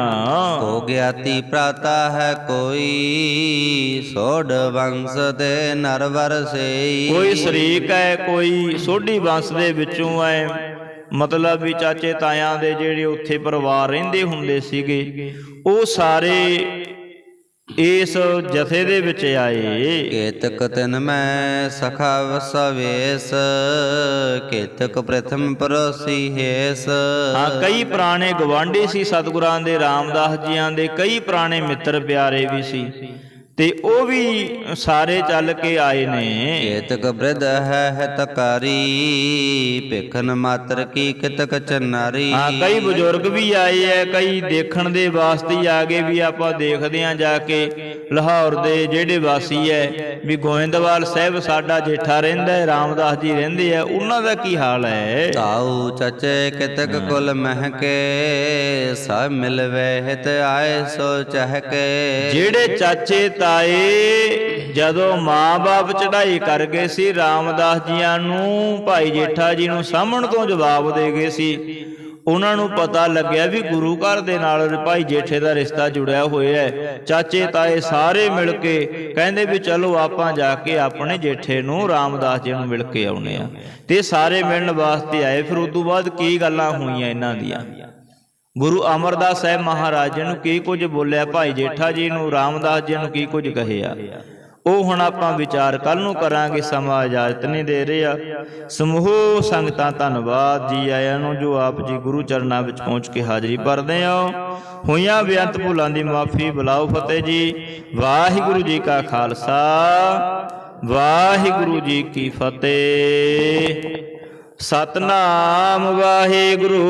ਹੋ ਗਿਆਤੀ ਪ੍ਰਾਤਾ ਹੈ ਕੋਈ ਸੋਢ ਵੰਸ ਦੇ ਨਰਵਰ ਸੇਈ। ਕੋਈ ਸ਼ਰੀਕ ਹੈ ਕੋਈ ਸੋਢੀ ਵੰਸ਼ ਦੇ ਵਿੱਚੋਂ ਹੈ। ਮਤਲਬ ਵੀ ਚਾਚੇ ਤਾਇਆਂ ਦੇ ਜਿਹੜੇ ਉੱਥੇ ਪਰਿਵਾਰ ਰਹਿੰਦੇ ਹੁੰਦੇ ਸੀਗੇ ਉਹ ਸਾਰੇ ਇਸ ਜਥੇ ਦੇ ਵਿੱਚ ਆਏ। ਕੇਤਕ ਤਿਨ ਮੈਂ ਸਖਾ ਵਸਵੇਸ ਕੇਤਕ ਪ੍ਰਥਮ ਪਰੋਸੀ ਹੇਸ। ਹਾਂ ਕਈ ਪੁਰਾਣੇ ਗਵਾਂਢੀ ਸੀ ਸਤਿਗੁਰਾਂ ਦੇ ਰਾਮਦਾਸ ਜੀਆਂ ਦੇ ਕਈ ਪੁਰਾਣੇ ਮਿੱਤਰ ਪਿਆਰੇ ਵੀ ਸੀ। ਤੇ ਉਹ ਵੀ ਸਾਰੇ ਚੱਲ ਕੇ ਆਏ ਨੇ। ਕੇਤਕ ਬ੍ਰਿਧ ਹੈ ਹਿਤਕਾਰੀ ਭਿਖਨ ਮਾਤਰ ਕੀ ਕਿਤਕ ਚਨਾਰੀ। ਹਾਂ ਕਈ ਬਜ਼ੁਰਗ ਵੀ ਆਏ ਐ ਕਈ ਦੇਖਣ ਦੇ ਵਾਸਤੇ ਆ ਗਏ ਵੀ ਆਪਾਂ ਦੇਖਦੇ ਆਂ ਜਾ ਕੇ। ਲਾਹੌਰ ਦੇ ਜਿਹੜੇ ਵਾਸੀ ਐ ਵੀ ਗੋਇੰਦਵਾਲ ਸਾਹਿਬ ਸਾਡਾ ਜੇਠਾ ਰਹਿੰਦਾ ਹੈ ਰਾਮਦਾਸ ਜੀ ਰਹਿੰਦੇ ਆ ਉਹਨਾਂ ਦਾ ਕੀ ਹਾਲ ਹੈ ਤਾਉ ਚਚੇ ਕਿਤਕ ਕੁਲ ਮਹਿਕੇ ਸਭ ਮਿਲਵੇ ਹਿਤ ਆਏ ਸੋ ਚਹਕੇ। ਜਿਹੜੇ ਚਾਚੇ ਤਾਏ ਜਦੋਂ ਮਾਂ-ਬਾਪ ਚੜ੍ਹਾਈ ਕਰ ਗਏ ਸੀ ਰਾਮਦਾਸ ਜੀਆਂ ਨੂੰ ਭਾਈ ਜੇਠਾ ਜੀ ਨੂੰ ਸਾਹਮਣ ਤੋਂ ਜਵਾਬ ਦੇ ਗਏ ਸੀ ਉਹਨਾਂ ਨੂੰ ਪਤਾ ਲੱਗਿਆ ਵੀ ਗੁਰੂ ਘਰ ਦੇ ਨਾਲ ਭਾਈ ਜੇਠੇ ਦਾ ਰਿਸ਼ਤਾ ਜੁੜਿਆ ਹੋਇਆ ਹੈ। ਚਾਚੇ, ਤਾਏ ਸਾਰੇ ਮਿਲ ਕੇ ਕਹਿੰਦੇ ਵੀ ਚਲੋ ਆਪਾਂ ਜਾ ਕੇ ਆਪਣੇ ਜੇਠੇ ਨੂੰ ਰਾਮਦਾਸ ਜੀ ਨੂੰ ਮਿਲ ਕੇ ਆਉਨੇ ਆ ਤੇ ਸਾਰੇ ਮਿਲਣ ਵਾਸਤੇ ਆਏ। ਫਿਰ ਉਸ ਤੋਂ ਬਾਅਦ ਕੀ ਗੱਲਾਂ ਹੋਈਆਂ ਇਹਨਾਂ ਦੀਆਂ? ਗੁਰੂ ਅਮਰਦਾਸ ਸਾਹਿਬ ਮਹਾਰਾਜ ਜੀ ਨੂੰ ਕੀ ਕੁਝ ਬੋਲਿਆ? ਭਾਈ ਜੇਠਾ ਜੀ ਨੂੰ, ਰਾਮਦਾਸ ਜੀ ਨੂੰ ਕੀ ਕੁਝ ਕਹਿਆ ਉਹ ਹੁਣ ਆਪਾਂ ਵਿਚਾਰ ਕੱਲ ਨੂੰ ਕਰਾਂਗੇ, ਸਮਾਂ ਇਜਾਜ਼ਤ ਨਹੀਂ ਦੇ ਰਿਹਾ। ਸਮੂਹ ਸੰਗਤਾਂ, ਧੰਨਵਾਦ ਜੀ ਆਇਆਂ ਨੂੰ ਜੋ ਆਪ ਜੀ ਗੁਰੂ ਚਰਨਾਂ ਵਿੱਚ ਪਹੁੰਚ ਕੇ ਹਾਜ਼ਰੀ ਭਰਦੇ ਹੋ। ਹੋਈਆਂ ਬੇਅੰਤ ਭੁੱਲਾਂ ਦੀ ਮਾਫੀ ਬੁਲਾਓ ਫਤਿਹ ਜੀ। ਵਾਹਿਗੁਰੂ ਜੀ ਕਾ ਖਾਲਸਾ, ਵਾਹਿਗੁਰੂ ਜੀ ਕੀ ਫਤਿਹ। ਸਤਨਾਮ ਵਾਹਿਗੁਰੂ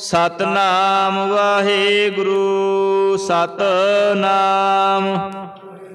ਸਤਨਾਮ ਵਾਹਿਗੁਰੂ, ਸਤਨਾਮ।